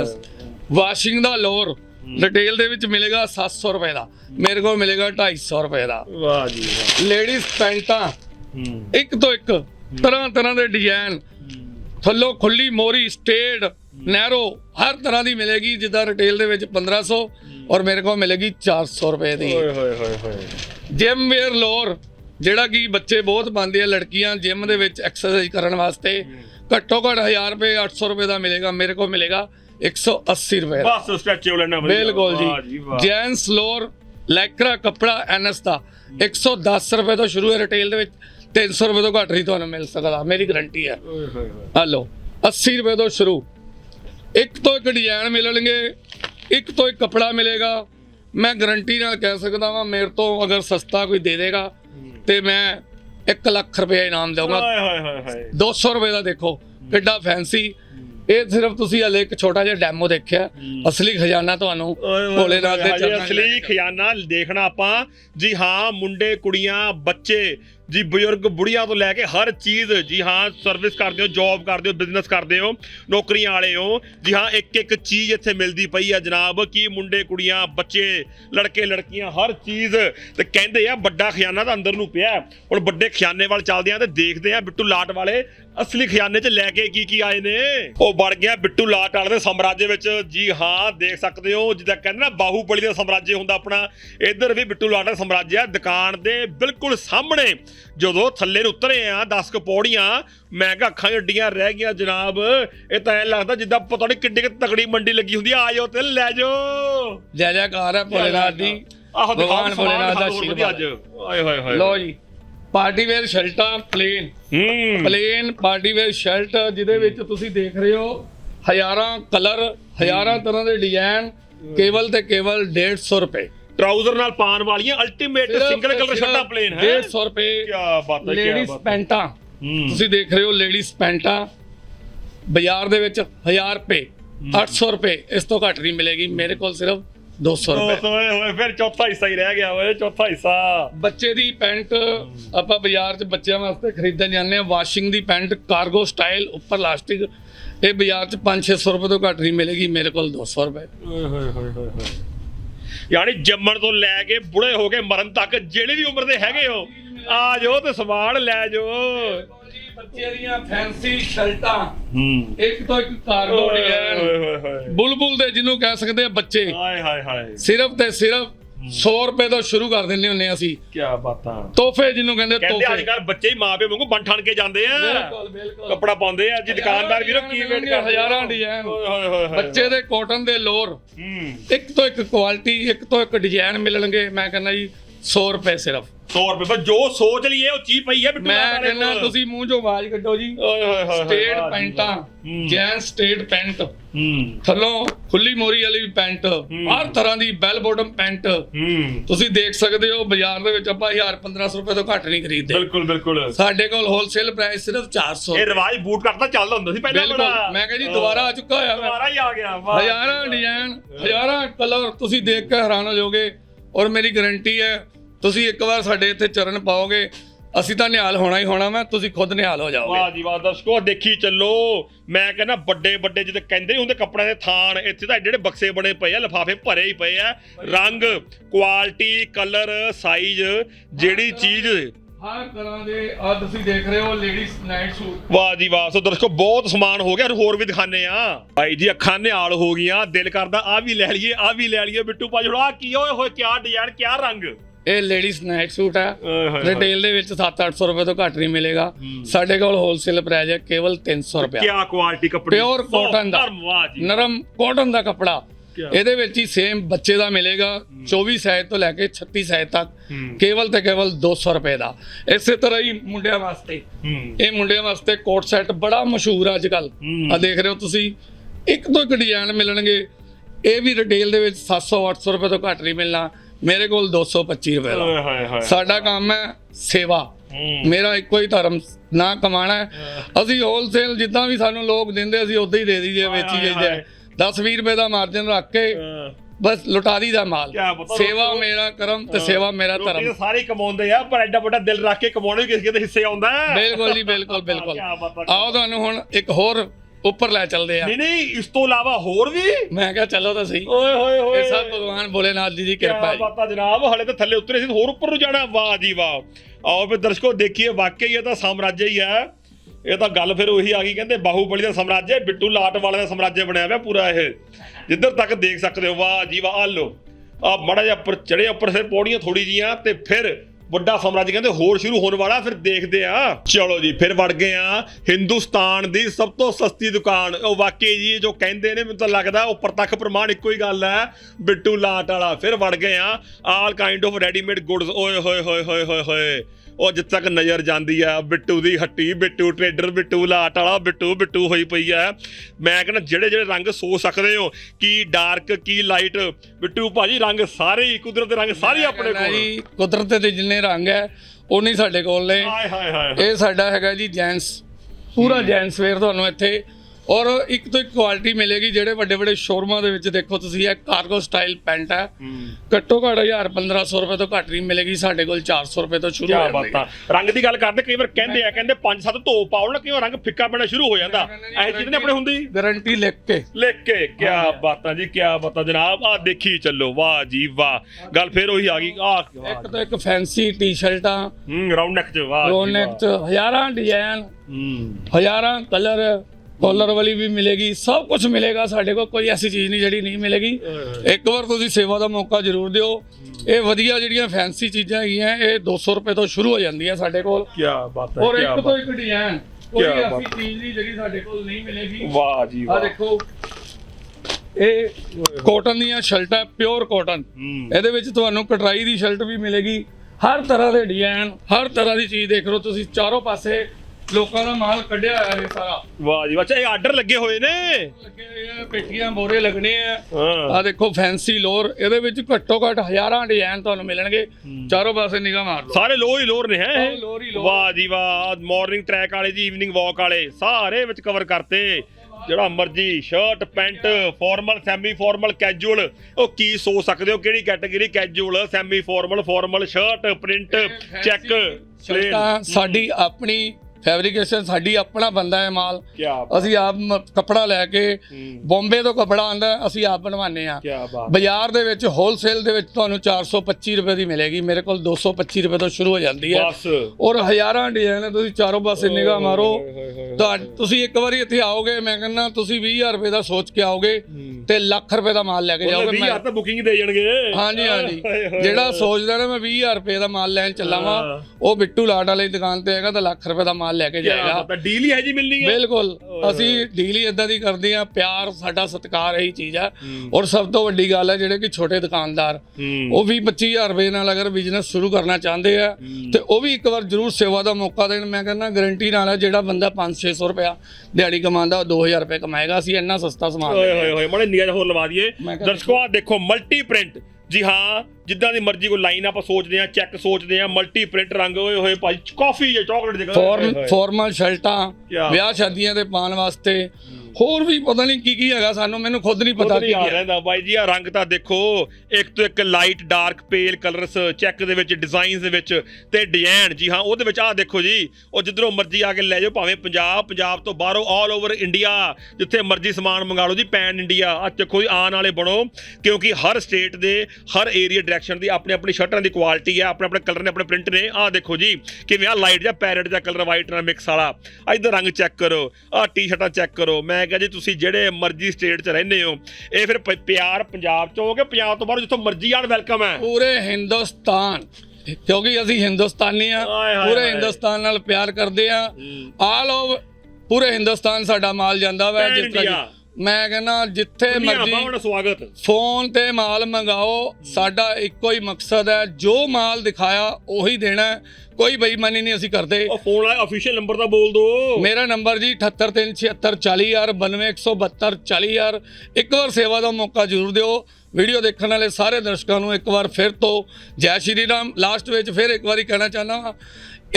Speaker 1: ਵਾਸ਼ਿੰਗ ਦਾ ਲੋਰ ਰਿਟੇਲ ਦੇ ਵਿੱਚ ਮਿਲੇਗਾ 700 ਰੁਪਏ ਦਾ। ਮੇਰੇ ਕੋਲ ਮਿਲੇਗਾ 250 ਰੁਪਏ ਦਾ।
Speaker 2: ਵਾਹ ਜੀ ਵਾਹ।
Speaker 1: ਲੇਡੀਜ਼ ਪੈਂਟਾਂ
Speaker 2: ਹੂੰ।
Speaker 1: ਇੱਕ ਤੋਂ ਇੱਕ ਤਰ੍ਹਾਂ ਤਰ੍ਹਾਂ ਦੇ ਡਿਜ਼ਾਈਨ ਥੱਲੋਂ ਖੁੱਲੀ ਮੋਰੀ ਸਟੇਡ ਨੈਰੋ ਹਰ ਤਰ੍ਹਾਂ ਦੀ ਮਿਲੇਗੀ ਜਿੱਦਾਂ ਰਿਟੇਲ ਦੇ ਵਿੱਚ 1500 ਔਰ ਮੇਰੇ ਕੋਲ ਮਿਲੇਗੀ 400 ਰੁਪਏ ਦੀ।
Speaker 2: ਓਏ ਹੋਏ ਹੋਏ ਹੋਏ।
Speaker 1: ਜਿਮ ਵੇਅਰ ਲੋਰ ਜਿਹੜਾ ਕਿ ਬੱਚੇ ਬਹੁਤ ਪਾਉਂਦੇ ਆ ਲੜਕੀਆਂ ਜਿਮ ਦੇ ਵਿੱਚ ਐਕਸਰਸਾਈਜ਼ ਕਰਨ ਵਾਸਤੇ ਘੱਟੋ ਘੱਟ 1000 ਰੁਪਏ 800 ਰੁਪਏ ਦਾ ਮਿਲੇਗਾ ਮੇਰੇ ਕੋਲ ਮਿਲੇਗਾ 180 ਰੁਪਏ
Speaker 2: ਬਸ ਸਟ੍ਰੈਚੇਬਲ ਨਾ
Speaker 1: ਬਿਲਕੁਲ ਜੀ। ਜੈਂਟਸ ਲੋਰ ਲੈਕਰਾ ਕਪੜਾ ਐਨਐਸ ਦਾ 110 ਰੁਪਏ ਤੋਂ ਸ਼ੁਰੂ ਹੈ ਰਿਟੇਲ ਦੇ ਵਿੱਚ 300 ਰੁਪਏ ਤੋਂ ਘੱਟ ਨਹੀਂ ਤੁਹਾਨੂੰ ਮਿਲ ਸਕਦਾ ਮੇਰੀ ਗਾਰੰਟੀ ਹੈ।
Speaker 2: ਓਏ ਹੋਏ ਹੋਏ।
Speaker 1: ਲਓ 80 ਰੁਪਏ ਤੋਂ ਸ਼ੁਰੂ। ਇੱਕ ਤੋਂ ਇੱਕ ਡਿਜ਼ਾਈਨ ਮਿਲਣਗੇ ਇੱਕ ਤੋਂ ਇੱਕ ਕਪੜਾ ਮਿਲੇਗਾ। ਮੈਂ ਗਾਰੰਟੀ ਨਾਲ ਕਹਿ ਸਕਦਾ ਵਾਂ ਮੇਰੇ ਤੋਂ ਅਗਰ ਸਸਤਾ ਕੋਈ ਦੇ ਦੇਗਾ ਤੇ ਮੈਂ 1 ਲੱਖ ਰੁਪਏ ਇਨਾਮ ਦਊਂਗਾ।
Speaker 2: ਹਾਏ ਹਾਏ ਹਾਏ ਹਾਏ।
Speaker 1: 200 ਰੁਪਏ ਦਾ ਦੇਖੋ ਕਿੱਡਾ ਫੈਂਸੀ ਇਹ ਸਿਰਫ ਤੁਸੀਂ ਹਲੇ ਇੱਕ ਛੋਟਾ ਜਿਹਾ ਡੈਮੋ ਦੇਖਿਆ। ਅਸਲੀ ਖਜ਼ਾਨਾ ਤੁਹਾਨੂੰ ਭੋਲੇਨਾਥ ਦੇ ਚਰਨਾਂ 'ਚ
Speaker 2: ਅਸਲੀ ਖਜ਼ਾਨਾ ਦੇਖਣਾ ਆਪਾਂ। ਜੀ ਹਾਂ ਮੁੰਡੇ ਕੁੜੀਆਂ ਬੱਚੇ ਜੀ, ਬਜ਼ੁਰਗ ਬੁੜੀਆਂ ਤੋਂ ਲੈ ਕੇ ਹਰ ਚੀਜ਼, ਜੀ ਹਾਂ ਸਰਵਿਸ ਕਰਦੇ ਹੋ ਜੌਬ ਕਰਦੇ ਹੋ ਬਿਜ਼ਨਸ ਕਰਦੇ ਹੋ, ਨੌਕਰੀਆਂ ਵਾਲੇ ਹੋ, ਜੀ ਹਾਂ ਇੱਕ ਇੱਕ ਚੀਜ਼ ਇੱਥੇ ਮਿਲਦੀ ਪਈ ਆ ਜਨਾਬ, ਕੀ ਮੁੰਡੇ, ਕੁੜੀਆਂ, ਬੱਚੇ, ਲੜਕੇ, ਲੜਕੀਆਂ, ਹਰ ਚੀਜ਼ ਤੇ ਕਹਿੰਦੇ ਆ ਵੱਡਾ ਖਜ਼ਾਨਾ ਤਾਂ ਅੰਦਰ ਨੂੰ ਪਿਆ ਹੁਣ ਵੱਡੇ ਖਜ਼ਾਨੇ ਵੱਲ ਚੱਲਦੇ ਆ ਤੇ ਦੇਖਦੇ ਆ ਬਿੱਟੂ ਲਾਟ ਵਾਲੇ ਅਸਲੀ ਖਜ਼ਾਨੇ 'ਚ ਲੈ ਕੇ ਕੀ ਕੀ ਆਏ ਨੇ। ਉਹ ਵੜ ਗਿਆ ਬਿੱਟੂ ਲਾਟ ਵਾਲੇ ਦੇ ਸਾਮਰਾਜ ਵਿੱਚ। ਜੀ ਹਾਂ, ਦੇਖ ਸਕਦੇ ਹੋ, ਜਿੱਦਾਂ ਕਹਿੰਦੇ ਨਾ, ਬਾਹੂਬਲੀ ਦਾ ਸਾਮਰਾਜ ਹੁੰਦਾ ਆਪਣਾ। ਇੱਧਰ ਵੀ ਬਿੱਟੂ ਲਾਟ ਦਾ ਸਾਮਰਾਜ ਆ, ਦੁਕਾਨ ਦੇ ਬਿਲਕੁਲ ਸਾਹਮਣੇ ਜਦੋਂ ਥੱਲੇ ਨੂੰ ਉਤਰੇ ਆ 10 ਕੁ ਪੌੜੀਆਂ ਮੈਂ ਕਿਹਾ ਅੱਖਾਂ ਏਡੀਆਂ ਰਹਿ ਗਈਆਂ ਜਨਾਬ। ਇਹ ਤਾਂ ਐ ਲੱਗਦਾ ਜਿੱਦਾਂ ਪਤਾ ਨਹੀਂ ਕਿੱਡੀ ਕੁ ਤਕੜੀ ਮੰਡੀ ਲੱਗੀ ਹੁੰਦੀ ਆ। ਆ ਜਾਓ ਤੇ ਲੈ ਜਾਓ।
Speaker 1: ਜੈ ਜੈਕਾਰ ਹੈ ਭੋਲੇਨਾਥ ਦੀ।
Speaker 2: ਆਹੋ
Speaker 1: ਭਗਵਾਨ ਭੋਲੇਨਾਥ ਦਾ
Speaker 2: ਆਸ਼ੀਰਵਾਦ। ਅੱਜ। ਆਏ ਹੋਏ ਹੋਏ।
Speaker 1: ਲਓ ਜੀ ਪਾਰਟੀ ਵੇਅਰ ਸ਼ਰਟਾਂ ਪਲੇਨ
Speaker 2: ਹੂੰ।
Speaker 1: ਪਲੇਨ ਪਾਰਟੀ ਵੇਅਰ ਸ਼ਰਟ ਜਿਹਦੇ ਵਿੱਚ ਤੁਸੀਂ ਦੇਖ ਰਹੇ ਹੋ ਹਜ਼ਾਰਾਂ ਕਲਰ ਹਜ਼ਾਰਾਂ ਤਰ੍ਹਾਂ ਦੇ ਡਿਜ਼ਾਈਨ ਕੇਵਲ ਤੇ ਕੇਵਲ 150 ਰੁਪਏ।
Speaker 2: ਟਰਾਊਜ਼ਰ ਨਾਲ ਪਾਣ ਵਾਲੀਆਂ ਅਲਟੀਮੇਟ
Speaker 1: ਸਿਰਫ
Speaker 2: ਸਿੰਗਲ ਕਲਰ
Speaker 1: ਸਿਰਫ
Speaker 2: ਸ਼ਰਟਾਂ ਪਲੇਨ ਹੈ?
Speaker 1: 150 ਰੁਪਏ
Speaker 2: ਕੀ ਬਾਤ ਹੈ ਕੀ
Speaker 1: ਲੇਡੀਜ਼
Speaker 2: ਬਾਤ ਹੈ।
Speaker 1: ਪੈਂਟਾਂ।
Speaker 2: ਹੂੰ।
Speaker 1: ਤੁਸੀਂ ਦੇਖ ਰਹੇ ਹੋ ਲੇਡੀਜ਼ ਪੈਂਟਾਂ। ਬਾਜ਼ਾਰ ਦੇ ਵਿੱਚ 1000 ਰੁਪਏ 800 ਰੁਪਏ ਇਸ ਤੋਂ ਘੱਟ ਨਹੀਂ ਮਿਲੇਗੀ। ਮੇਰੇ ਕੋਲ ਸਿਰਫ 200 ਰੁਪਏ।
Speaker 2: ਦੋਸਤੋ ਓਏ ਹੋਏ ਫਿਰ ਚੌਥਾ ਹਿੱਸਾ ਹੀ ਰਹਿ ਗਿਆ ਓਏ ਚੌਥਾ ਹਿੱਸਾ।
Speaker 1: ਬੱਚੇ ਦੀ ਪੈਂਟ ਆਪਾਂ ਬਾਜ਼ਾਰ 'ਚ ਬੱਚਿਆਂ ਵਾਸਤੇ ਖਰੀਦਣ ਜਾਂਦੇ ਆ ਵਾਸ਼ਿੰਗ ਦੀ ਪੈਂਟ ਕਾਰਗੋ ਸਟਾਈਲ ਉੱਪਰ ਲਾਸਟਿਕ ਇਹ ਬਾਜ਼ਾਰ 'ਚ 5-600 ਰੁਪਏ ਤੋਂ ਘੱਟ ਨਹੀਂ ਮਿਲੇਗੀ। ਮੇਰੇ ਕੋਲ 200 ਰੁਪਏ।
Speaker 2: ਓਏ ਹੋਏ ਹੋਏ ਹੋਏ ਹੋਏ। ਯਾਨੀ ਜੰਮਣ ਤੋਂ ਲੈ ਕੇ ਬੁੜੇ ਹੋ ਕੇ ਮਰਨ ਤੱਕ ਜਿਹੜੀ ਵੀ ਉਮਰ ਦੇ ਹੈਗੇ ਹੋ ਆ ਜਾਓ ਤੇ ਸਮਾਨ ਲੈ ਜਾਓ।
Speaker 1: ਬੱਚੇ ਦੀਆਂ ਫੈਂਸੀ ਸ਼ਰਟਾਂ।
Speaker 2: ਹੂੰ।
Speaker 1: ਇੱਕ ਤੋਂ ਇੱਕ ਕਾਰਗੋ ਡਿਜ਼ਾਈਨ ਬੁਲਬੁਲ ਦੇ ਜਿਹਨੂੰ ਕਹਿ ਸਕਦੇ ਆ ਬੱਚੇ।
Speaker 2: ਹਾਏ ਹਾਏ ਹਾਏ।
Speaker 1: ਸਿਰਫ ਤੇ ਸਿਰਫ 100 ਰੁਪਏ ਤੋਂ ਸ਼ੁਰੂ ਕਰ ਦਿੰਦੇ ਹੁੰਦੇ ਆ ਅਸੀਂ।
Speaker 2: ਕੀ ਬਾਤਾਂ।
Speaker 1: ਤੋਹਫੇ ਜਿਹਨੂੰ ਕਹਿੰਦੇ
Speaker 2: ਕਹਿੰਦੇ ਅੱਜ
Speaker 1: ਤੋਹਫੇ।
Speaker 2: ਕੱਲ ਬੱਚੇ ਹੀ ਮਾਪੇ ਵਾਂਗੂ ਬਣ ਠਣ ਕੇ ਜਾਂਦੇ ਆ।
Speaker 1: ਬਿਲਕੁਲ ਬਿਲਕੁਲ।
Speaker 2: ਕੱਪੜਾ ਪਾਉਂਦੇ ਆ ਜੀ ਦੁਕਾਨਦਾਰ ਵੀਰੋ ਕੀ ਵੇਟ ਕਰਦੇ
Speaker 1: ਹਜ਼ਾਰਾਂ ਡਿਜ਼ਾਈਨ
Speaker 2: ਓਏ ਹੋਏ ਹੋਏ ਹੋਏ
Speaker 1: ਬੱਚੇ ਦੇ ਕਾਟਨ ਦੇ ਲੋਰ।
Speaker 2: ਹੂੰ।
Speaker 1: ਇੱਕ ਤੋਂ ਇੱਕ ਕੁਆਲਿਟੀ ਇੱਕ ਤੋਂ ਇੱਕ ਡਿਜ਼ਾਈਨ ਮਿਲਣਗੇ। ਮੈਂ ਕਹਿੰਦਾ ਜੀ 100 ਰੁਪਏ ਸਿਰਫ।
Speaker 2: 100 ਰੁਪਏ ਬਸ ਜੋ ਸੋਚ ਲਈਏ ਉਹ ਚੀਜ਼ ਪਈ ਹੈ ਬਿੱਟੂ
Speaker 1: ਮੈਂ ਕਹਿੰਦਾ
Speaker 2: ਕੋਲ।
Speaker 1: ਤੁਸੀਂ ਮੂੰਹ ਚੋਂ ਆਵਾਜ਼ ਕੱਢੋ ਜੀ।
Speaker 2: ਓਏ ਹੋਏ ਹੋਏ
Speaker 1: ਸਟੇਟ ਪੈਂਟਾਂ
Speaker 2: ਹੂੰ।
Speaker 1: ਜੈਨ ਸਟੇਟ ਪੈਂਟ
Speaker 2: ਹੂੰ।
Speaker 1: ਥੱਲੋਂ ਖੁੱਲੀ ਮੋਰੀ ਵਾਲੀ ਵੀ ਪੈਂਟ ਹਰ ਤਰ੍ਹਾਂ ਦੀ ਬੈਲ ਬੋਟਮ ਪੈਂਟ
Speaker 2: ਹੂੰ।
Speaker 1: ਤੁਸੀਂ ਦੇਖ ਸਕਦੇ ਹੋ ਬਾਜ਼ਾਰ ਦੇ ਵਿੱਚ ਆਪਾਂ 1000 1500 ਰੁਪਏ ਤੋਂ ਘੱਟ ਨਹੀਂ ਖਰੀਦਦੇ।
Speaker 2: ਬਿਲਕੁਲ ਬਿਲਕੁਲ।
Speaker 1: ਸਾਡੇ ਕੋਲ ਹੋਲਸੇਲ ਪ੍ਰਾਈਸ ਸਿਰਫ 400
Speaker 2: ਇਹ ਰਿਵਾਜ ਬੂਟ ਕੱਟ ਤਾਂ ਚੱਲਦਾ ਹੁੰਦਾ ਸੀ ਪਹਿਲਾਂ
Speaker 1: ਬਿਲਕੁਲ।
Speaker 2: ਬੜਾ।
Speaker 1: ਮੈਂ ਕਿਹਾ ਜੀ ਦੁਬਾਰਾ ਆ ਚੁੱਕਾ ਹੋਇਆ ਮੈਂ।
Speaker 2: ਦੁਬਾਰਾ ਹੀ ਆ ਗਿਆ ਵਾਹ।
Speaker 1: ਹਜ਼ਾਰਾਂ ਡਿਜ਼ਾਈਨ ਹਜ਼ਾਰਾਂ ਕਲਰ ਤੁਸੀਂ ਦੇਖ ਕੇ ਹੈਰਾਨ ਹੋ ਜਾਓਗੇ। ਔਰ ਮੇਰੀ ਗਾਰੰਟੀ ਹੈ, ਤੁਸੀਂ ਇੱਕ ਵਾਰ ਸਾਡੇ ਇੱਥੇ ਚਰਨ ਪਾਓਗੇ, ਅਸੀਂ ਤਾਂ ਨਿਹਾਲ ਹੋਣਾ ਹੀ ਹੋਣਾ ਮੈਂ ਤੁਸੀਂ ਖੁਦ ਨਿਹਾਲ ਹੋ ਜਾਓਗੇ।
Speaker 2: ਵਾਹ ਜੀ ਵਾਹ, ਦਰਸ਼ਕੋ ਦੇਖੀ ਚੱਲੋ। ਮੈਂ ਕਹਿੰਦਾ ਵੱਡੇ ਵੱਡੇ ਜਿੱਦ ਕਹਿੰਦੇ ਹੁੰਦੇ ਕੱਪੜਿਆਂ ਦੇ ਥਾਣ ਇੱਥੇ ਤਾਂ ਏਡੇ ਏਡੇ ਬਕਸੇ ਬਣੇ ਪਏ ਆ, ਲਿਫਾਫੇ ਭਰੇ ਹੀ ਪਏ ਆ। ਰੰਗ ਕੁਆਲਿਟੀ ਕਲਰ ਸਾਈਜ਼ ਜਿਹੜੀ ਚੀਜ਼
Speaker 1: ਹਰ ਤਰ੍ਹਾਂ ਦੇ ਆ ਤੁਸੀਂ ਦੇਖ ਰਹੇ ਹੋ ਲੇਡੀਜ਼ ਨਾਈਟ ਸੂਟ
Speaker 2: ਵਾਹ ਜੀ ਵਾਹ ਸੋ ਦਰਸ਼ਕੋ ਬਹੁਤ ਸਮਾਨ ਹੋ ਗਿਆ ਹੋਰ ਵੀ ਦਿਖਾਣੇ ਆ ਭਾਈ ਜੀ ਅੱਖਾਂ ਨਿਹਾਲ ਹੋ ਗਈਆਂ ਦਿਲ ਕਰਦਾ ਆ ਵੀ ਲੈ ਲਈਏ ਆ ਵੀ ਲੈ ਲਈਏ ਬਿੱਟੂ ਭਾਜੀ ਆ ਕੀ ਹੋਏ ਹੋਏ ਕਿਆ ਡਿਜ਼ਾਈਨ ਕਿਆ ਰੰਗ?
Speaker 1: ਇਹ ਲੇਡੀਜ਼ ਨਾਈਟ ਸੂਟ ਹੈ ਰਿਟੇਲ ਦੇ ਵਿੱਚ 7-800 ਰੁਪਏ ਤੋਂ ਘੱਟ ਨਹੀਂ ਮਿਲੇਗਾ। ਸਾਡੇ ਕੋਲ ਹੋਲਸੇਲ ਪ੍ਰਾਈਸ ਹੈ ਕੇਵਲ 300 ਰੁਪਏ
Speaker 2: ਕਿਆ ਕੁਆਲਿਟੀ ਕੱਪੜੇ?
Speaker 1: Pure cotton ਦਾ।
Speaker 2: ਧਰਮ, ਵਾਹ ਜੀ।
Speaker 1: ਨਰਮ ਕਾਟਨ ਦਾ ਕੱਪੜਾ? ਇਹਦੇ ਵਿੱਚ ਹੀ ਸੇਮ ਬੱਚੇ ਦਾ ਮਿਲੇਗਾ 24 ਸਾਈਜ਼ ਤੋਂ ਲੈ ਕੇ 36 ਸਾਈਜ਼ ਤੱਕ। ਕੇਵਲ ਤੇ ਕੇਵਲ 200 ਰੁਪਏ ਦਾ। ਇਸੇ ਤਰ੍ਹਾਂ ਹੀ ਮੁੰਡਿਆਂ ਵਾਸਤੇ। ਇਹ ਮੁੰਡਿਆਂ ਵਾਸਤੇ ਕੋਟ ਸੈੱਟ ਬੜਾ ਮਸ਼ਹੂਰ ਆ ਅੱਜ ਕੱਲ। ਆ ਦੇਖ ਰਹੇ ਹੋ ਤੁਸੀਂ ਇੱਕ ਤੋਂ ਇੱਕ ਡਿਜ਼ਾਈਨ ਮਿਲਣਗੇ। ਇਹ ਵੀ ਰਿਟੇਲ ਦੇ ਵਿੱਚ 700 800 ਰੁਪਏ ਤੋਂ ਘੱਟ ਨਹੀਂ ਮਿਲਣਾ। ਮੇਰੇ ਕੋਲ 225 ਰੁਪਏ ਦਾ। ਸਾਡਾ ਕੰਮ ਹੈ ਸੇਵਾ। ਮੇਰਾ ਇੱਕੋ ਹੀ ਧਰਮ ਨਾ ਕਮਾਣਾ ਅਸੀਂ ਹੋਲਸੇਲ ਜਿੱਦਾਂ ਵੀ ਸਾਨੂੰ ਲੋਕ ਦਿੰਦੇ ਅਸੀਂ ਉਦਾਂ ਹੀ ਦੇ ਦਈਏ ਵੇਚੀ ਜਾਈਦੇ
Speaker 2: ਹਾਏ।
Speaker 1: 10 20 ਰੁਪਏ ਦਾ ਮਾਰਜਨ ਰੱਖ ਕੇ। ਬਸ ਲੁਟਾਰੀ ਦਾ ਮਾਲ।
Speaker 2: ਕਿਆ ਪਤਾ
Speaker 1: ਸੇਵਾ
Speaker 2: ਲੋਕ-
Speaker 1: ਮੇਰਾ ਕਰਮ ਤੇ ਸੇਵਾ ਮੇਰਾ
Speaker 2: ਤਾਂ
Speaker 1: ਧਰਮ।
Speaker 2: ਸਾਰੇ ਹੀ ਕਮਾਉਂਦੇ ਆ ਪਰ ਐਡਾ ਵੱਡਾ ਦਿਲ ਰੱਖ ਕੇ ਕਮਾਉਣੇ ਵੀ ਕਿਸੇ ਕਿਸੇ ਦੇ ਹਿੱਸੇ ਆਉਂਦਾ ਹੈ।
Speaker 1: ਬਿਲਕੁਲ ਜੀ ਬਿਲਕੁਲ ਬਿਲਕੁਲ।
Speaker 2: ਕਿਆ ਬਾਤ ਹੈ।
Speaker 1: ਆਓ ਤੁਹਾਨੂੰ ਹੁਣ ਇੱਕ ਹੋਰ ਉੱਪਰ ਲੈ ਚੱਲਦੇ ਆ।
Speaker 2: ਨਹੀਂ ਨਹੀਂ ਇਸ ਤੋਂ ਇਲਾਵਾ ਹੋਰ ਵੀ?
Speaker 1: ਮੈਂ ਕਿਹਾ ਚਲੋ ਤਾਂ ਸਹੀ।
Speaker 2: ਓਏ ਹੋਏ ਹੋਏ।
Speaker 1: ਇਹ ਸਭ ਭਗਵਾਨ ਭੋਲੇਨਾਥ ਜੀ ਦੀ ਕਿਰਪਾ ਹੈ ਜੀ।
Speaker 2: ਬਾਤਾਂ ਜਨਾਬ ਹਲੇ ਤਾਂ ਥੱਲੇ ਉਤਰੇ ਸੀ ਹੋਰ ਉੱਪਰ ਨੂੰ ਜਾਣਾ। ਵਾਹ ਜੀ ਵਾਹ। ਆਓ ਫਿਰ ਦਰਸ਼ਕੋ ਦੇਖੀਏ ਵਾਕਈ ਇਹ ਤਾਂ ਸਾਮਰਾਜ ਹੀ ਹੈ। ਇਹ ਤਾਂ ਗੱਲ ਫਿਰ ਉਹੀ ਆ ਗਈ, ਕਹਿੰਦੇ ਬਾਹੂਬਲੀ ਦਾ ਸਾਮਰਾਜ, ਬਿੱਟੂ ਲਾਟ ਵਾਲੇ ਦਾ ਸਾਮਰਾਜ ਬਣਿਆ ਹੋਇਆ ਪੂਰਾ ਇਹ। ਜਿੱਧਰ ਤੱਕ ਦੇਖ ਸਕਦੇ ਹੋ, ਵਾਹ ਜੀ ਵਾਹ ਲੋ ਆ ਮੜਾ ਜਿਹਾ ਉੱਪਰ ਚੜੇ ਉੱਪਰ ਫਿਰ ਪੌੜੀਆਂ ਥੋੜੀ ਜੀਆਂ ਤੇ ਫਿਰ ਵੱਡਾ ਸਾਮਰਾਜ ਕਹਿੰਦੇ ਹੋਰ ਸ਼ੁਰੂ ਹੋਣ ਵਾਲਾ, ਫਿਰ ਦੇਖਦੇ ਆ। ਚਲੋ ਜੀ, ਫਿਰ ਵੜ ਗਏ ਆ। ਹਿੰਦੁਸਤਾਨ ਦੀ ਸਭ ਤੋਂ ਸਸਤੀ ਦੁਕਾਨ, ਉਹ ਵਾਕਈ ਜੀ, ਜੋ ਕਹਿੰਦੇ ਨੇ, ਮੈਨੂੰ ਤਾਂ ਲੱਗਦਾ ਉਹ ਪ੍ਰਤੱਖ ਪ੍ਰਮਾਣ ਇੱਕੋ ਹੀ ਗੱਲ ਹੈ। ਬਿੱਟੂ ਲਾਟ ਵਾਲਾ, ਫਿਰ ਵੜ ਗਏ ਆ। All kind of readymade goods ਓਏ, ਹੋਏ ਹੋਏ ਹੋਏ ਹੋਏ ਹੋਏ। ਉਹ ਜਿੱਥੇ ਤੱਕ ਨਜ਼ਰ ਜਾਂਦੀ ਆ ਬਿੱਟੂ ਦੀ ਹੱਟੀ ਬਿੱਟੂ ਟ੍ਰੇਡਰ ਬਿੱਟੂ ਲਾਟ ਵਾਲਾ ਬਿੱਟੂ ਬਿੱਟੂ ਹੋਈ ਪਈ ਆ। ਮੈਂ ਕਹਿੰਦਾ ਜਿਹੜੇ ਜਿਹੜੇ ਰੰਗ ਸੋਚ ਸਕਦੇ ਹੋ ਕੀ ਡਾਰਕ ਕੀ ਲਾਈਟ ਬਿੱਟੂ ਭਾਜੀ ਰੰਗ ਸਾਰੇ ਹੀ ਕੁਦਰਤ ਦੇ ਰੰਗ ਸਾਰੇ ਆਪਣੇ ਕੋਲ।
Speaker 1: ਜੀ ਕੁਦਰਤ ਦੇ ਜਿੰਨੇ ਰੰਗ ਹੈ ਉਹ ਨਹੀਂ ਸਾਡੇ ਕੋਲ ਨੇ।
Speaker 2: ਹਾਏ ਹਾਏ ਹਾਏ
Speaker 1: ਇਹ ਸਾਡਾ ਹੈਗਾ ਜੀ ਜੈਂਸ ਪੂਰਾ ਜੈਂਸ ਵੇਅਰ ਤੁਹਾਨੂੰ ਇੱਥੇ ਔਰ ਇੱਕ ਤੋਂ ਇੱਕ ਕੁਆਲਿਟੀ ਮਿਲੇਗੀ ਜਿਹੜੇ ਵੱਡੇ ਵੱਡੇ ਸ਼ੋਰੂਮਾਂ ਦੇ ਵਿੱਚ ਦੇਖੋ ਤੁਸੀਂ ਇਹ ਕਾਰਗੋ ਸਟਾਈਲ ਪੈਂਟ ਹੈ। ਘੱਟੋ ਘੱਟ 1000 1500 ਰੁਪਏ ਤੋਂ ਘੱਟ ਨਹੀਂ ਮਿਲੇਗੀ ਸਾਡੇ ਕੋਲ 400 ਰੁਪਏ ਤੋਂ ਸ਼ੁਰੂ ਹੋ ਜਾਂਦੀ
Speaker 2: ਬਾਤਾਂ ਰੰਗ ਦੀ ਗੱਲ ਕਰਦੇ ਕਈ ਵਾਰ ਕਹਿੰਦੇ ਆ ਕਹਿੰਦੇ ਪੰਜ ਸੱਤ ਧੋ ਪਾਉਣ ਨਾ ਵਾਰ ਰੰਗ ਫਿੱਕਾ ਪੈਣਾ ਸ਼ੁਰੂ ਹੋ ਜਾਂਦਾ। ਇਹ ਚੀਜ਼ ਨੇ ਆਪਣੇ ਹੁੰਦੀ?
Speaker 1: ਗਾਰੰਟੀ ਲਿਖ ਕੇ।
Speaker 2: ਲਿਖ ਕੇ ਕੀ ਬਾਤਾਂ ਜੀ ਕੀ ਬਾਤਾਂ ਜਨਾਬ ਆ ਦੇਖੀ ਚੱਲੋ ਵਾਹ ਜੀ ਵਾਹ। ਗੱਲ ਫੇਰ ਉਹੀ ਆ ਗਈ ਆ।
Speaker 1: ਇੱਕ ਤੋਂ ਇੱਕ ਫੈਂਸੀ ਟੀ-ਸ਼ਰਟਾਂ
Speaker 2: ਹੂੰ ਰਾਉਂਡ ਨੈਕ ਚ ਵਾਹ
Speaker 1: ਰੋਨੈਕ
Speaker 2: ਵਾਹ।
Speaker 1: ਚ ਹਜ਼ਾਰਾਂ ਡਿਜ਼ਾਈਨ
Speaker 2: ਹੂੰ।
Speaker 1: ਹਜ਼ਾਰਾਂ ਕਲਰ ਕਾਲਰ ਵਾਲੀ ਵੀ ਮਿਲੇਗੀ ਸਭ ਕੁਝ ਮਿਲੇਗਾ ਸਾਡੇ ਕੋਲ ਕੋਈ ਐਸੀ ਚੀਜ਼ ਨਹੀਂ ਜਿਹੜੀ ਨਹੀਂ ਮਿਲੇਗੀ। ਇੱਕ ਵਾਰ ਤੁਸੀਂ ਸੇਵਾ ਦਾ ਮੌਕਾ ਜ਼ਰੂਰ ਦਿਓ। ਇਹ ਵਧੀਆ ਜਿਹੜੀਆਂ ਫੈਂਸੀ ਚੀਜ਼ਾਂ ਹੈਗੀਆਂ ਇਹ 200 ਰੁਪਏ ਤੋਂ ਸ਼ੁਰੂ ਹੋ ਜਾਂਦੀਆਂ ਸਾਡੇ ਕੋਲ।
Speaker 2: ਕੀ ਬਾਤ ਹੈ
Speaker 1: ਔਰ ਇੱਕ ਤੋਂ ਇੱਕ ਡਿਜ਼ਾਈਨ ਕੋਈ ਐਸੀ। ਚੀਜ਼ ਨਹੀਂ ਜਿਹੜੀ ਸਾਡੇ ਕੋਲ ਨਹੀਂ ਮਿਲੇਗੀ।
Speaker 2: ਵਾਹ ਜੀ
Speaker 1: ਆ
Speaker 2: ਵਾਹ।
Speaker 1: ਦੇਖੋ ਇਹ ਕਾਟਨ ਦੀਆਂ ਸ਼ਰਟਾਂ ਪਿਓਰ ਕਾਟਨ ਇਹਦੇ ਵਿੱਚ ਤੁਹਾਨੂੰ ਕਟਰਾਈ ਦੀ ਸ਼ਰਟ ਵੀ ਮਿਲੇਗੀ। ਹਰ ਤਰ੍ਹਾਂ ਦੇ ਡਿਜ਼ਾਈਨ ਹਰ ਤਰ੍ਹਾਂ ਦੀ ਚੀਜ਼ ਦੇਖ ਲਓ ਤੁਸੀਂ ਚਾਰੋਂ ਪਾਸੇ ਲੋਕਾਂ ਦਾ ਮਾਲ ਕੱਢਿਆ ਹੋਇਆ ਹੈ ਸਾਰਾ।
Speaker 2: ਵਾਹ ਜੀ ਅੱਛਾ ਇਹ ਆਰਡਰ ਲੱਗੇ ਹੋਏ ਨੇ।
Speaker 1: ਲੱਗੇ ਹੋਏ ਆ ਪੇਟੀਆਂ ਬੋਰੇ ਲੱਗਣੇ ਆ।
Speaker 2: ਹਾਂ।
Speaker 1: ਆ ਦੇਖੋ ਫੈਂਸੀ ਲੋਰ ਇਹਦੇ ਵਿੱਚ ਘੱਟੋ ਘੱਟ ਹਜ਼ਾਰਾਂ ਡਿਜ਼ਾਈਨ ਤੁਹਾਨੂੰ ਮਿਲਣਗੇ। ਚਾਰੋਂ ਪਾਸੇ ਨਿਗਾਹ ਮਾਰ ਲਓ।
Speaker 2: ਸਾਰੇ ਲੋ ਹੀ ਲੋਰ ਨੇ ਹੈ?
Speaker 1: ਲੋਰ ਲੋਰ।
Speaker 2: ਵਾਹ ਜੀ ਵਾਹ ਮਾਰਨਿੰਗ ਟਰੈਕ ਵਾਲੇ ਜੀ ਈਵਨਿੰਗ ਵਾਕ ਵਾਲੇ ਸਾਰੇ ਵਿੱਚ ਕਵਰ ਕਰਤੇ। ਜਿਹੜਾ ਮਰਜ਼ੀ shirt pant formal semi formal casual ਉਹ ਕੀ ਸੋਚ ਸਕਦੇ ਹੋ? ਕਿਹੜੀ category casual semi formal formal shirt print check
Speaker 1: ਸ਼ਰਟਾਂ ਸਾਡੀ ਆਪਣੀ ਫੈਬਰੀਕੇਸ਼ਨ ਸਾਡੀ ਆਪਣਾ ਬੰਦਾ ਹੈ ਮਾਲ। ਅਸੀਂ ਆਪ ਕੱਪੜਾ ਲੈ ਕੇ ਬੰਬੇ ਤੋਂ ਕੱਪੜਾ ਆਂਦਾ ਅਸੀਂ ਆਪ ਬਣਵਾਉਂਦੇ ਆ ਬਾਜ਼ਾਰ ਦੇ ਵਿੱਚ ਹੋਲਸੇਲ ਦੇ ਵਿੱਚ ਤੁਹਾਨੂੰ 425 ਰੁਪਏ ਦੀ ਮਿਲੇਗੀ। ਮੇਰੇ ਕੋਲ 225 ਰੁਪਏ ਤੋਂ ਸ਼ੁਰੂ ਹੋ ਜਾਂਦੀ ਹੈ। ਔਰ ਹਜ਼ਾਰਾਂ ਡਿਜ਼ਾਈਨ ਹੈ ਤੁਸੀਂ ਚਾਰੋਂ ਪਾਸੇ ਨਿਗਾਹ ਮਾਰੋ। ਤੁਸੀਂ ਇੱਕ ਵਾਰੀ ਇੱਥੇ ਆਓਗੇ ਮੈਂ ਕਹਿੰਦਾ ਤੁਸੀਂ 20000 ਰੁਪਏ ਦਾ ਸੋਚ ਕੇ ਆਓਗੇ ਤੇ ਲੱਖ ਰੁਪਏ ਦਾ ਮਾਲ ਲੈ ਕੇ ਜਾਓਗੇ।
Speaker 2: 20
Speaker 1: ਮੈਂ
Speaker 2: ਹਜ਼ਾਰ ਤਾਂ ਬੁਕਿੰਗ ਦੇ ਜਾਣਗੇ।
Speaker 1: ਹਾਂਜੀ ਹਾਂਜੀ। ਜਿਹੜਾ। ਸੋਚਦਾ ਨਾ ਮੈਂ 20000 ਰੁਪਏ ਦਾ ਮਾਲ ਲੈਣ ਚੱਲਾਂ ਵਾਂ
Speaker 2: ਹਾਂ।
Speaker 1: ਉਹ ਬਿੱਟੂ ਲਾਟ ਵਾਲੀ ਦੁਕਾਨ ਤੇ ਹੈਗਾ ਤਾਂ ਲੱਖ ਰੁਪਏ ਦਾ ਮਾਲ ਮਾਲ ਲੈ ਕੇ ਜਾਏਗਾ।
Speaker 2: ਤਾਂ ਡੀਲ ਹੀ ਹੈ ਜੀ ਮਿਲਣੀ ਹੈ।
Speaker 1: ਬਿਲਕੁਲ। ਅਸੀਂ ਡੀਲ ਹੀ ਇਦਾਂ ਦੀ ਕਰਦੇ ਆ ਪਿਆਰ ਸਾਡਾ ਸਤਿਕਾਰ ਇਹੀ ਚੀਜ਼ ਆ। ਔਰ ਸਭ ਤੋਂ ਵੱਡੀ ਗੱਲ ਹੈ ਜਿਹੜੇ ਕਿ ਛੋਟੇ ਦੁਕਾਨਦਾਰ ਉਹ ਵੀ 25000 ਰੁਪਏ ਨਾਲ ਅਗਰ ਬਿਜ਼ਨਸ ਸ਼ੁਰੂ ਕਰਨਾ ਚਾਹੁੰਦੇ ਆ ਤੇ ਉਹ ਵੀ ਇੱਕ ਵਾਰ ਜ਼ਰੂਰ ਸੇਵਾ ਦਾ ਮੌਕਾ ਦੇਣ। ਮੈਂ ਕਹਿੰਦਾ ਗਾਰੰਟੀ ਨਾਲ ਹੈ ਜਿਹੜਾ ਬੰਦਾ 5-600 ਰੁਪਇਆ ਦਿਹਾੜੀ ਕਮਾਉਂਦਾ ਉਹ 2000 ਰੁਪਏ ਕਮਾਏਗਾ। ਅਸੀਂ ਇੰਨਾ ਸਸਤਾ ਸਮਾਨ
Speaker 2: ਓਏ ਹੋਏ। ਹੋਏ ਮਾੜੇ ਜਿਹਾ ਹੋਰ ਲਵਾ ਦਈਏ। ਦਰਸ਼ਕੋ ਆਹ ਦੇਖੋ ਮਲਟੀ ਪ੍ਰਿੰਟ ਜੀ ਹਾਂ ਜਿੱਦਾਂ ਦੀ ਮਰਜ਼ੀ ਕੋਈ ਲਾਈਨ ਆਪਾਂ ਸੋਚਦੇ ਆ ਚੈੱਕ ਸੋਚਦੇ ਆ ਮਲਟੀ ਪ੍ਰਿੰਟ ਰੰਗ ਹੋਏ ਹੋਏ ਭਾਈ ਕਾਫੀ ਜਾਂ ਚਾਕਲੇਟ ਦੇ
Speaker 1: ਫਾਰਮ ਫਾਰਮਲ ਸ਼ਰਟਾਂ
Speaker 2: ਕਿਆ?
Speaker 1: ਵਿਆਹ ਸ਼ਾਦੀਆਂ ਤੇ ਪਾਉਣ ਵਾਸਤੇ ਹੋਰ ਵੀ ਪਤਾ ਨਹੀਂ ਕੀ ਕੀ ਹੈਗਾ ਸਾਨੂੰ ਮੈਨੂੰ ਖੁਦ ਨਹੀਂ ਪਤਾ ਕੀ
Speaker 2: ਕੀ ਆ
Speaker 1: ਹੈ।
Speaker 2: ਰਹਿੰਦਾ। ਬਾਈ ਜੀ ਆ ਰੰਗ ਤਾਂ ਦੇਖੋ ਇੱਕ ਤੋਂ ਇੱਕ light dark pale colours check ਦੇ ਵਿੱਚ ਡਿਜ਼ਾਈਨਸ ਦੇ ਵਿੱਚ ਤੇ ਡਿਜ਼ਾਈਨ ਜੀ ਹਾਂ ਉਹਦੇ ਵਿੱਚ ਆ ਦੇਖੋ ਜੀ ਉਹ ਜਿੱਧਰੋਂ ਮਰਜ਼ੀ ਆ ਕੇ ਲੈ ਜਾਓ ਭਾਵੇਂ ਪੰਜਾਬ ਪੰਜਾਬ ਤੋਂ ਬਾਹਰੋਂ ਆਲ ਓਵਰ ਇੰਡੀਆ ਜਿੱਥੇ ਮਰਜ਼ੀ ਸਮਾਨ ਮੰਗਾ ਲਓ ਜੀ ਪੈਨ ਇੰਡੀਆ ਆ ਦੇਖੋ ਜੀ ਆਉਣ ਵਾਲੇ ਬਣੋ ਕਿਉਂਕਿ ਹਰ ਸਟੇਟ ਦੇ ਹਰ ਏਰੀਆ ਡਾਇਰੈਕਸ਼ਨ ਦੀ ਆਪਣੀ ਆਪਣੀ ਸ਼ਰਟਾਂ ਦੀ ਕੁਆਲਿਟੀ ਹੈ ਆਪਣੇ ਆਪਣੇ ਕਲਰ ਨੇ ਆਪਣੇ ਪ੍ਰਿੰਟ ਨੇ। ਆ ਦੇਖੋ ਜੀ ਕਿਵੇਂ ਆ ਲਾਈਟ ਜਾਂ ਪੈਰਟ ਦਾ ਕਲਰ ਵਾਈਟ ਨਾਲ ਮਿਕਸ ਵਾਲਾ। ਇਧਰ ਰੰਗ ਚੈੱਕ ਕਰੋ ਆ ਟੀ-ਸ਼ਰਟਾਂ ਚੈੱਕ ਕਰੋ ਮੈਂ ਕਿਹਾ ਜੀ ਤੁਸੀਂ ਜਿਹੜੇ ਮਰਜ਼ੀ ਸਟੇਟ 'ਚ ਰਹਿੰਦੇ ਹੋ ਇਹ ਫਿਰ ਪ- ਪਿਆਰ ਪੰਜਾਬ 'ਚ ਹੋਗੇ ਪੰਜਾਬ ਤੋਂ ਬਾਹਰ ਜਿੱਥੋਂ ਮਰਜ਼ੀ ਆਣ ਵੈਲਕਮ ਹੈ
Speaker 1: ਪੂਰੇ ਹਿੰਦੁਸਤਾਨ ਕਿਉਂਕਿ ਅਸੀਂ ਹਿੰਦੁਸਤਾਨੀ ਆ
Speaker 2: ਆਏ ਹਾਏ
Speaker 1: ਪੂਰੇ
Speaker 2: ਹਾਏ।
Speaker 1: ਹਿੰਦੁਸਤਾਨ ਨਾਲ ਪਿਆਰ ਕਰਦੇ ਆ ਆਲ ਓਵਰ ਪੂਰੇ ਹਿੰਦੁਸਤਾਨ ਸਾਡਾ ਮਾਲ ਜਾਂਦਾ ਵਾ ਜਿਸ ਤਰ੍ਹਾਂ
Speaker 2: India।
Speaker 1: ਮੈਂ ਕਹਿੰਦਾ ਜਿੱਥੇ ਮਰਜ਼ੀ
Speaker 2: ਸਵਾਗਤ।
Speaker 1: ਫੋਨ ਤੇ ਮਾਲ ਮੰਗਾਓ ਸਾਡਾ ਇੱਕੋ ਹੀ ਮਕਸਦ ਹੈ ਜੋ ਮਾਲ ਦਿਖਾਇਆ ਉਹੀ ਦੇਣਾ ਹੈ। ਕੋਈ ਬੇਈਮਾਨੀ ਨਹੀਂ ਅਸੀਂ ਕਰਦੇ।
Speaker 2: ਉਹ ਫੋਨ ਵਾਲਾ ਅਫੀਸ਼ੀਅਲ ਨੰਬਰ ਤਾਂ ਬੋਲ ਦੋ।
Speaker 1: ਮੇਰਾ ਨੰਬਰ ਜੀ 7837640000 ਇੱਕ ਵਾਰ ਸੇਵਾ ਦਾ ਮੌਕਾ ਜ਼ਰੂਰ ਦਿਓ। ਵੀਡੀਓ ਦੇਖਣ ਵਾਲੇ ਸਾਰੇ ਦਰਸ਼ਕਾਂ ਨੂੰ ਇੱਕ ਵਾਰ ਫਿਰ ਤੋਂ ਜੈ ਸ਼੍ਰੀ ਰਾਮ। ਲਾਸਟ ਵਿੱਚ ਫਿਰ ਇੱਕ ਵਾਰੀ ਕਹਿਣਾ ਚਾਹੁੰਦਾ ਹਾਂ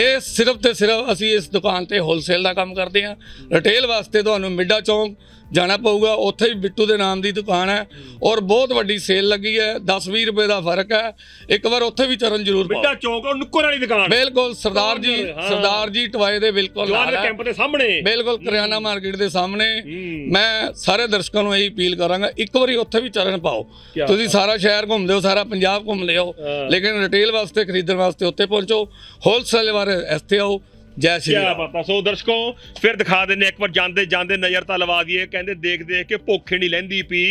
Speaker 1: ਇਹ ਸਿਰਫ ਤੇ ਸਿਰਫ ਅਸੀਂ ਇਸ ਦੁਕਾਨ ਤੇ ਹੋਲਸੇਲ ਦਾ ਕੰਮ ਕਰਦੇ ਹਾਂ। ਰਿਟੇਲ ਵਾਸਤੇ ਤੁਹਾਨੂੰ ਮਿੱਡਾ ਚੌਂਕ ਜਾਣਾ ਪਊਗਾ ਉੱਥੇ ਵੀ ਬਿੱਟੂ ਦੇ ਨਾਮ ਦੀ ਦੁਕਾਨ ਹੈ ਔਰ ਬਹੁਤ ਵੱਡੀ ਸੇਲ ਲੱਗੀ ਹੈ 10-20 ਰੁਪਏ ਦਾ ਫ਼ਰਕ ਹੈ। ਇੱਕ ਵਾਰ ਉੱਥੇ ਵੀ ਚਰਨ ਜ਼ਰੂਰ ਪਾਓ।
Speaker 2: ਬਿੱਟਾ ਚੌਂਕ ਉਹ ਨੁੱਕਰ ਵਾਲੀ ਦੁਕਾਨ।
Speaker 1: ਬਿਲਕੁਲ ਸਰਦਾਰ ਜੀ
Speaker 2: ਹਾਂ।
Speaker 1: ਸਰਦਾਰ ਜੀ ਟਵਾਏ ਦੇ ਬਿਲਕੁਲ ਨਾਲ ਹੈ।
Speaker 2: ਕੈਂਪ ਦੇ ਸਾਹਮਣੇ।
Speaker 1: ਬਿਲਕੁਲ ਕਰਿਆਨਾ ਮਾਰਕੀਟ ਦੇ ਸਾਹਮਣੇ।
Speaker 2: ਹੂੰ।
Speaker 1: ਮੈਂ ਸਾਰੇ ਦਰਸ਼ਕਾਂ ਨੂੰ ਇਹੀ ਅਪੀਲ ਕਰਾਂਗਾ ਇੱਕ ਵਾਰੀ ਉੱਥੇ ਵੀ ਚਰਨ ਪਾਓ। ਤੁਸੀਂ ਸਾਰਾ ਸ਼ਹਿਰ ਘੁੰਮਦੇ ਹੋ ਸਾਰਾ ਪੰਜਾਬ ਘੁੰਮ ਲਿਓ
Speaker 2: ਹਾਂ।
Speaker 1: ਲੇਕਿਨ ਰਿਟੇਲ ਵਾਸਤੇ ਖਰੀਦਣ ਵਾਸਤੇ ਉੱਥੇ ਪਹੁੰਚੋ। ਹੋਲਸੇਲ ਬਾਰੇ ਇੱਥੇ ਆਓ। ਜੈ ਸ਼੍ਰੀ ਰਾਮ।
Speaker 2: ਬਾਤ? ਆ ਸੋ ਦਰਸ਼ਕੋ ਫਿਰ ਦਿਖਾ ਦਿੰਨੇ ਇੱਕ ਵਾਰ ਜਾਂਦੇ ਜਾਂਦੇ ਨਜ਼ਰ ਤਾਂ ਲਵਾ ਦਈਏ ਕਹਿੰਦੇ ਦੇਖ ਦੇਖ ਕੇ ਭੁੱਖ ਹੀ ਨਹੀਂ ਲੈਂਦੀ ਪੀ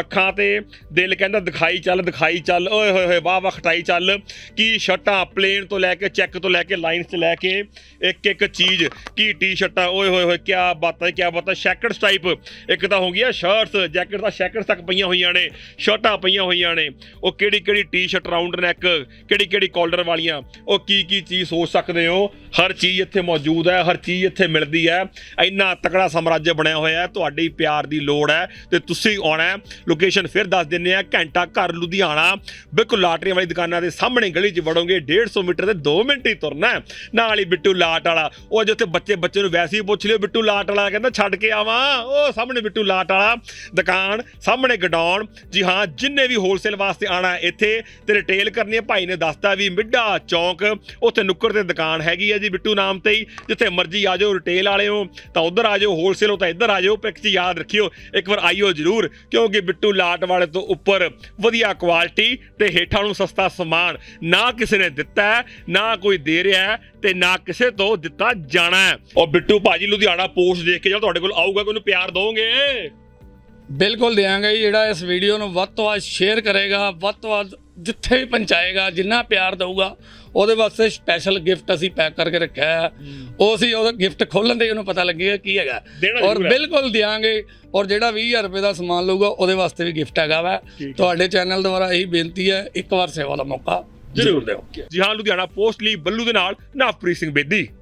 Speaker 2: ਅੱਖਾਂ ਤੇ ਦਿਲ ਕਹਿੰਦਾ ਦਿਖਾਈ ਚੱਲ ਦਿਖਾਈ ਚੱਲ ਓਏ ਹੋਏ ਹੋਏ ਵਾਹ ਵਾਹ ਖਟਾਈ ਚੱਲ। ਕੀ ਸ਼ਰਟਾਂ ਪਲੇਨ ਤੋਂ ਲੈ ਕੇ ਚੈੱਕ ਤੋਂ ਲੈ ਕੇ ਲਾਈਨਸ ਚ ਲੈ ਕੇ ਇੱਕ ਇੱਕ ਚੀਜ਼ ਕੀ ਟੀ-ਸ਼ਰਟਾਂ ਓਏ ਹੋਏ ਹੋਏ ਕਿਆ ਬਾਤਾਂ ਕਿਆ ਬਾਤਾਂ। ਸ਼ੈਕਟਸ ਟਾਈਪ ਇੱਕ ਤਾਂ ਹੋ ਗਿਆ ਸ਼ਰਟਸ ਜੈਕਟ ਦਾ ਸ਼ੈਕਟਸ ਤੱਕ ਪਈਆਂ ਹੋਈਆਂ ਨੇ ਸ਼ਰਟਾਂ ਪਈਆਂ ਹੋਈਆਂ ਨੇ। ਉਹ ਕਿਹੜੀ ਕਿਹੜੀ ਟੀ-ਸ਼ਰਟ ਰਾਉਂਡ ਨੈਕ ਕਿਹੜੀ ਕਿਹੜੀ ਕਾਲਰ ਵਾਲੀਆਂ ਉਹ ਕੀ ਕੀ ਚੀਜ਼ ਸੋਚ ਸਕਦੇ ਹੋ? ਹਰ ਚੀਜ਼ ਇੱਥੇ ਮੌਜੂਦ ਹੈ, ਹਰ ਚੀਜ਼ ਇੱਥੇ ਮਿਲਦੀ ਹੈ। ਇੰਨਾ ਤਕੜਾ ਸਾਮਰਾਜ ਬਣਿਆ ਹੋਇਆ ਹੈ, ਤੁਹਾਡੀ ਪਿਆਰ ਦੀ ਲੋੜ ਹੈ ਤੇ ਤੁਸੀਂ ਆਉਣਾ ਹੈ। ਲੋਕੇਸ਼ਨ ਫਿਰ ਦੱਸ ਦਿੰਨੇ ਆ ਘੰਟਾ ਘਰ ਲੁਧਿਆਣਾ। ਬਿਲਕੁਲ ਲਾਟਰੀਆਂ ਵਾਲੀ ਦੁਕਾਨਾਂ ਦੇ ਸਾਹਮਣੇ ਗਲੀ 'ਚ ਵੜੋਗੇ 150 ਮੀਟਰ ਤੇ 2 ਮਿੰਟ ਹੀ ਤੁਰਨਾ ਨਾਲ ਹੀ ਬਿੱਟੂ ਲਾਟ ਵਾਲਾ। ਉਹ ਜਿੱਥੇ ਬੱਚੇ ਬੱਚੇ ਨੂੰ ਵੈਸੇ ਹੀ ਪੁੱਛ ਲਿਓ, ਬਿੱਟੂ ਲਾਟ ਵਾਲਾ ਕਹਿੰਦਾ, ਛੱਡ ਕੇ ਆਵਾਂ। ਉਹ ਸਾਹਮਣੇ ਬਿੱਟੂ ਲਾਟ ਵਾਲਾ। ਦੁਕਾਨ ਸਾਹਮਣੇ ਗਡਾਉਣ ਜੀ ਹਾਂ, ਜਿੰਨੇ ਵੀ ਹੋਲਸੇਲ ਵਾਸਤੇ ਆਣਾ ਇੱਥੇ ਤੇ ਰਿਟੇਲ ਕਰਨੀ ਹੈ। ਭਾਈ ਨੇ ਦੱਸਤਾ ਵੀ ਮਿੱਡਾ ਚੌਂਕ, ਉੱਥੇ ਨੁੱਕਰ ਤੇ ਦੁਕਾਨ ਹੈਗੀ ਹੈ ਜੀ। ਬਿੱਟੂ ਨਾਮ ਤੇ ਹੀ ਜਿੱਥੇ ਮਰਜ਼ੀ ਆ ਜਾਓ ਰਿਟੇਲ ਵਾਲੇ ਹੋ ਤਾਂ ਉਧਰ ਆ ਜਾਓ ਹੋਲਸੇਲ ਹੋ ਤਾਂ ਇੱਧਰ ਆ ਜਾਓ ਪਿਕ 'ਚ ਯਾਦ ਰੱਖਿਓ ਇੱਕ ਵਾਰ ਆਇਓ ਜ਼ਰੂਰ ਕਿਉਂਕਿ ਬਿੱਟੂ ਲਾਟ ਵਾਲੇ ਤੋਂ ਉੱਪਰ ਵਧੀਆ ਕੁਆਲਿਟੀ ਤੇ ਹੇਠਾਂ ਨੂੰ ਸਸਤਾ ਸਮਾਨ ਨਾ ਕਿਸੇ ਨੇ ਦਿੱਤਾ ਹੈ, ਨਾ ਕੋਈ ਦੇ ਰਿਹਾ ਹੈ, ਤੇ ਨਾ ਕਿਸੇ ਤੋਂ ਦਿੱਤਾ ਜਾਣਾ ਹੈ। ਉਹ ਬਿੱਟੂ ਭਾਜੀ ਲੁਧਿਆਣਾ ਪੋਸਟ ਦੇਖ ਕੇ ਜਦੋਂ ਤੁਹਾਡੇ ਕੋਲ ਆਊਗਾ ਕਿ ਉਹਨੂੰ ਪਿਆਰ ਦੋਗੇ
Speaker 1: ਬਿਲਕੁਲ ਦਿਆਂਗੇ ਜੀ, ਜਿਹੜਾ ਇਸ ਵੀਡੀਓ ਨੂੰ ਵੱਧ ਤੋਂ ਵੱਧ ਸ਼ੇਅਰ ਕਰੇਗਾ ਵੱਧ ਤੋਂ ਵੱਧ ਜਿੱਥੇ ਵੀ ਪਹੁੰਚਾਏਗਾ ਜਿੰਨਾ ਪਿਆਰ ਦਊਗਾ ਉਹਦੇ ਵਾਸਤੇ ਸਪੈਸ਼ਲ ਗਿਫਟ ਅਸੀਂ ਪੈਕ ਕਰਕੇ ਰੱਖਿਆ ਹੈ। ਉਹ ਅਸੀਂ ਉਹਦਾ ਗਿਫਟ ਖੋਲਣ ਤੇ ਉਹਨੂੰ ਪਤਾ ਲੱਗੇਗਾ ਕੀ ਹੈਗਾ। ਔਰ। ਬਿਲਕੁਲ ਦਿਆਂਗੇ ਔਰ ਜਿਹੜਾ 20000 ਰੁਪਏ ਦਾ ਸਮਾਨ ਲਊਗਾ ਉਹਦੇ ਵਾਸਤੇ ਵੀ ਗਿਫਟ ਹੈਗਾ ਵਾ। ਤੁਹਾਡੇ ਚੈਨਲ ਦੁਆਰਾ ਇਹੀ ਬੇਨਤੀ ਹੈ ਇੱਕ ਵਾਰ ਸੇਵਾ ਦਾ ਮੌਕਾ ਜ਼ਰੂਰ ਦਿਓ।
Speaker 2: ਜੀ ਹਾਂ ਲੁਧਿਆਣਾ ਪੋਸਟ ਲਈ ਬੱਲੂ ਦੇ ਨਾਲ ਨਵਪ੍ਰੀਤ ਸਿੰਘ ਬੇਦੀ।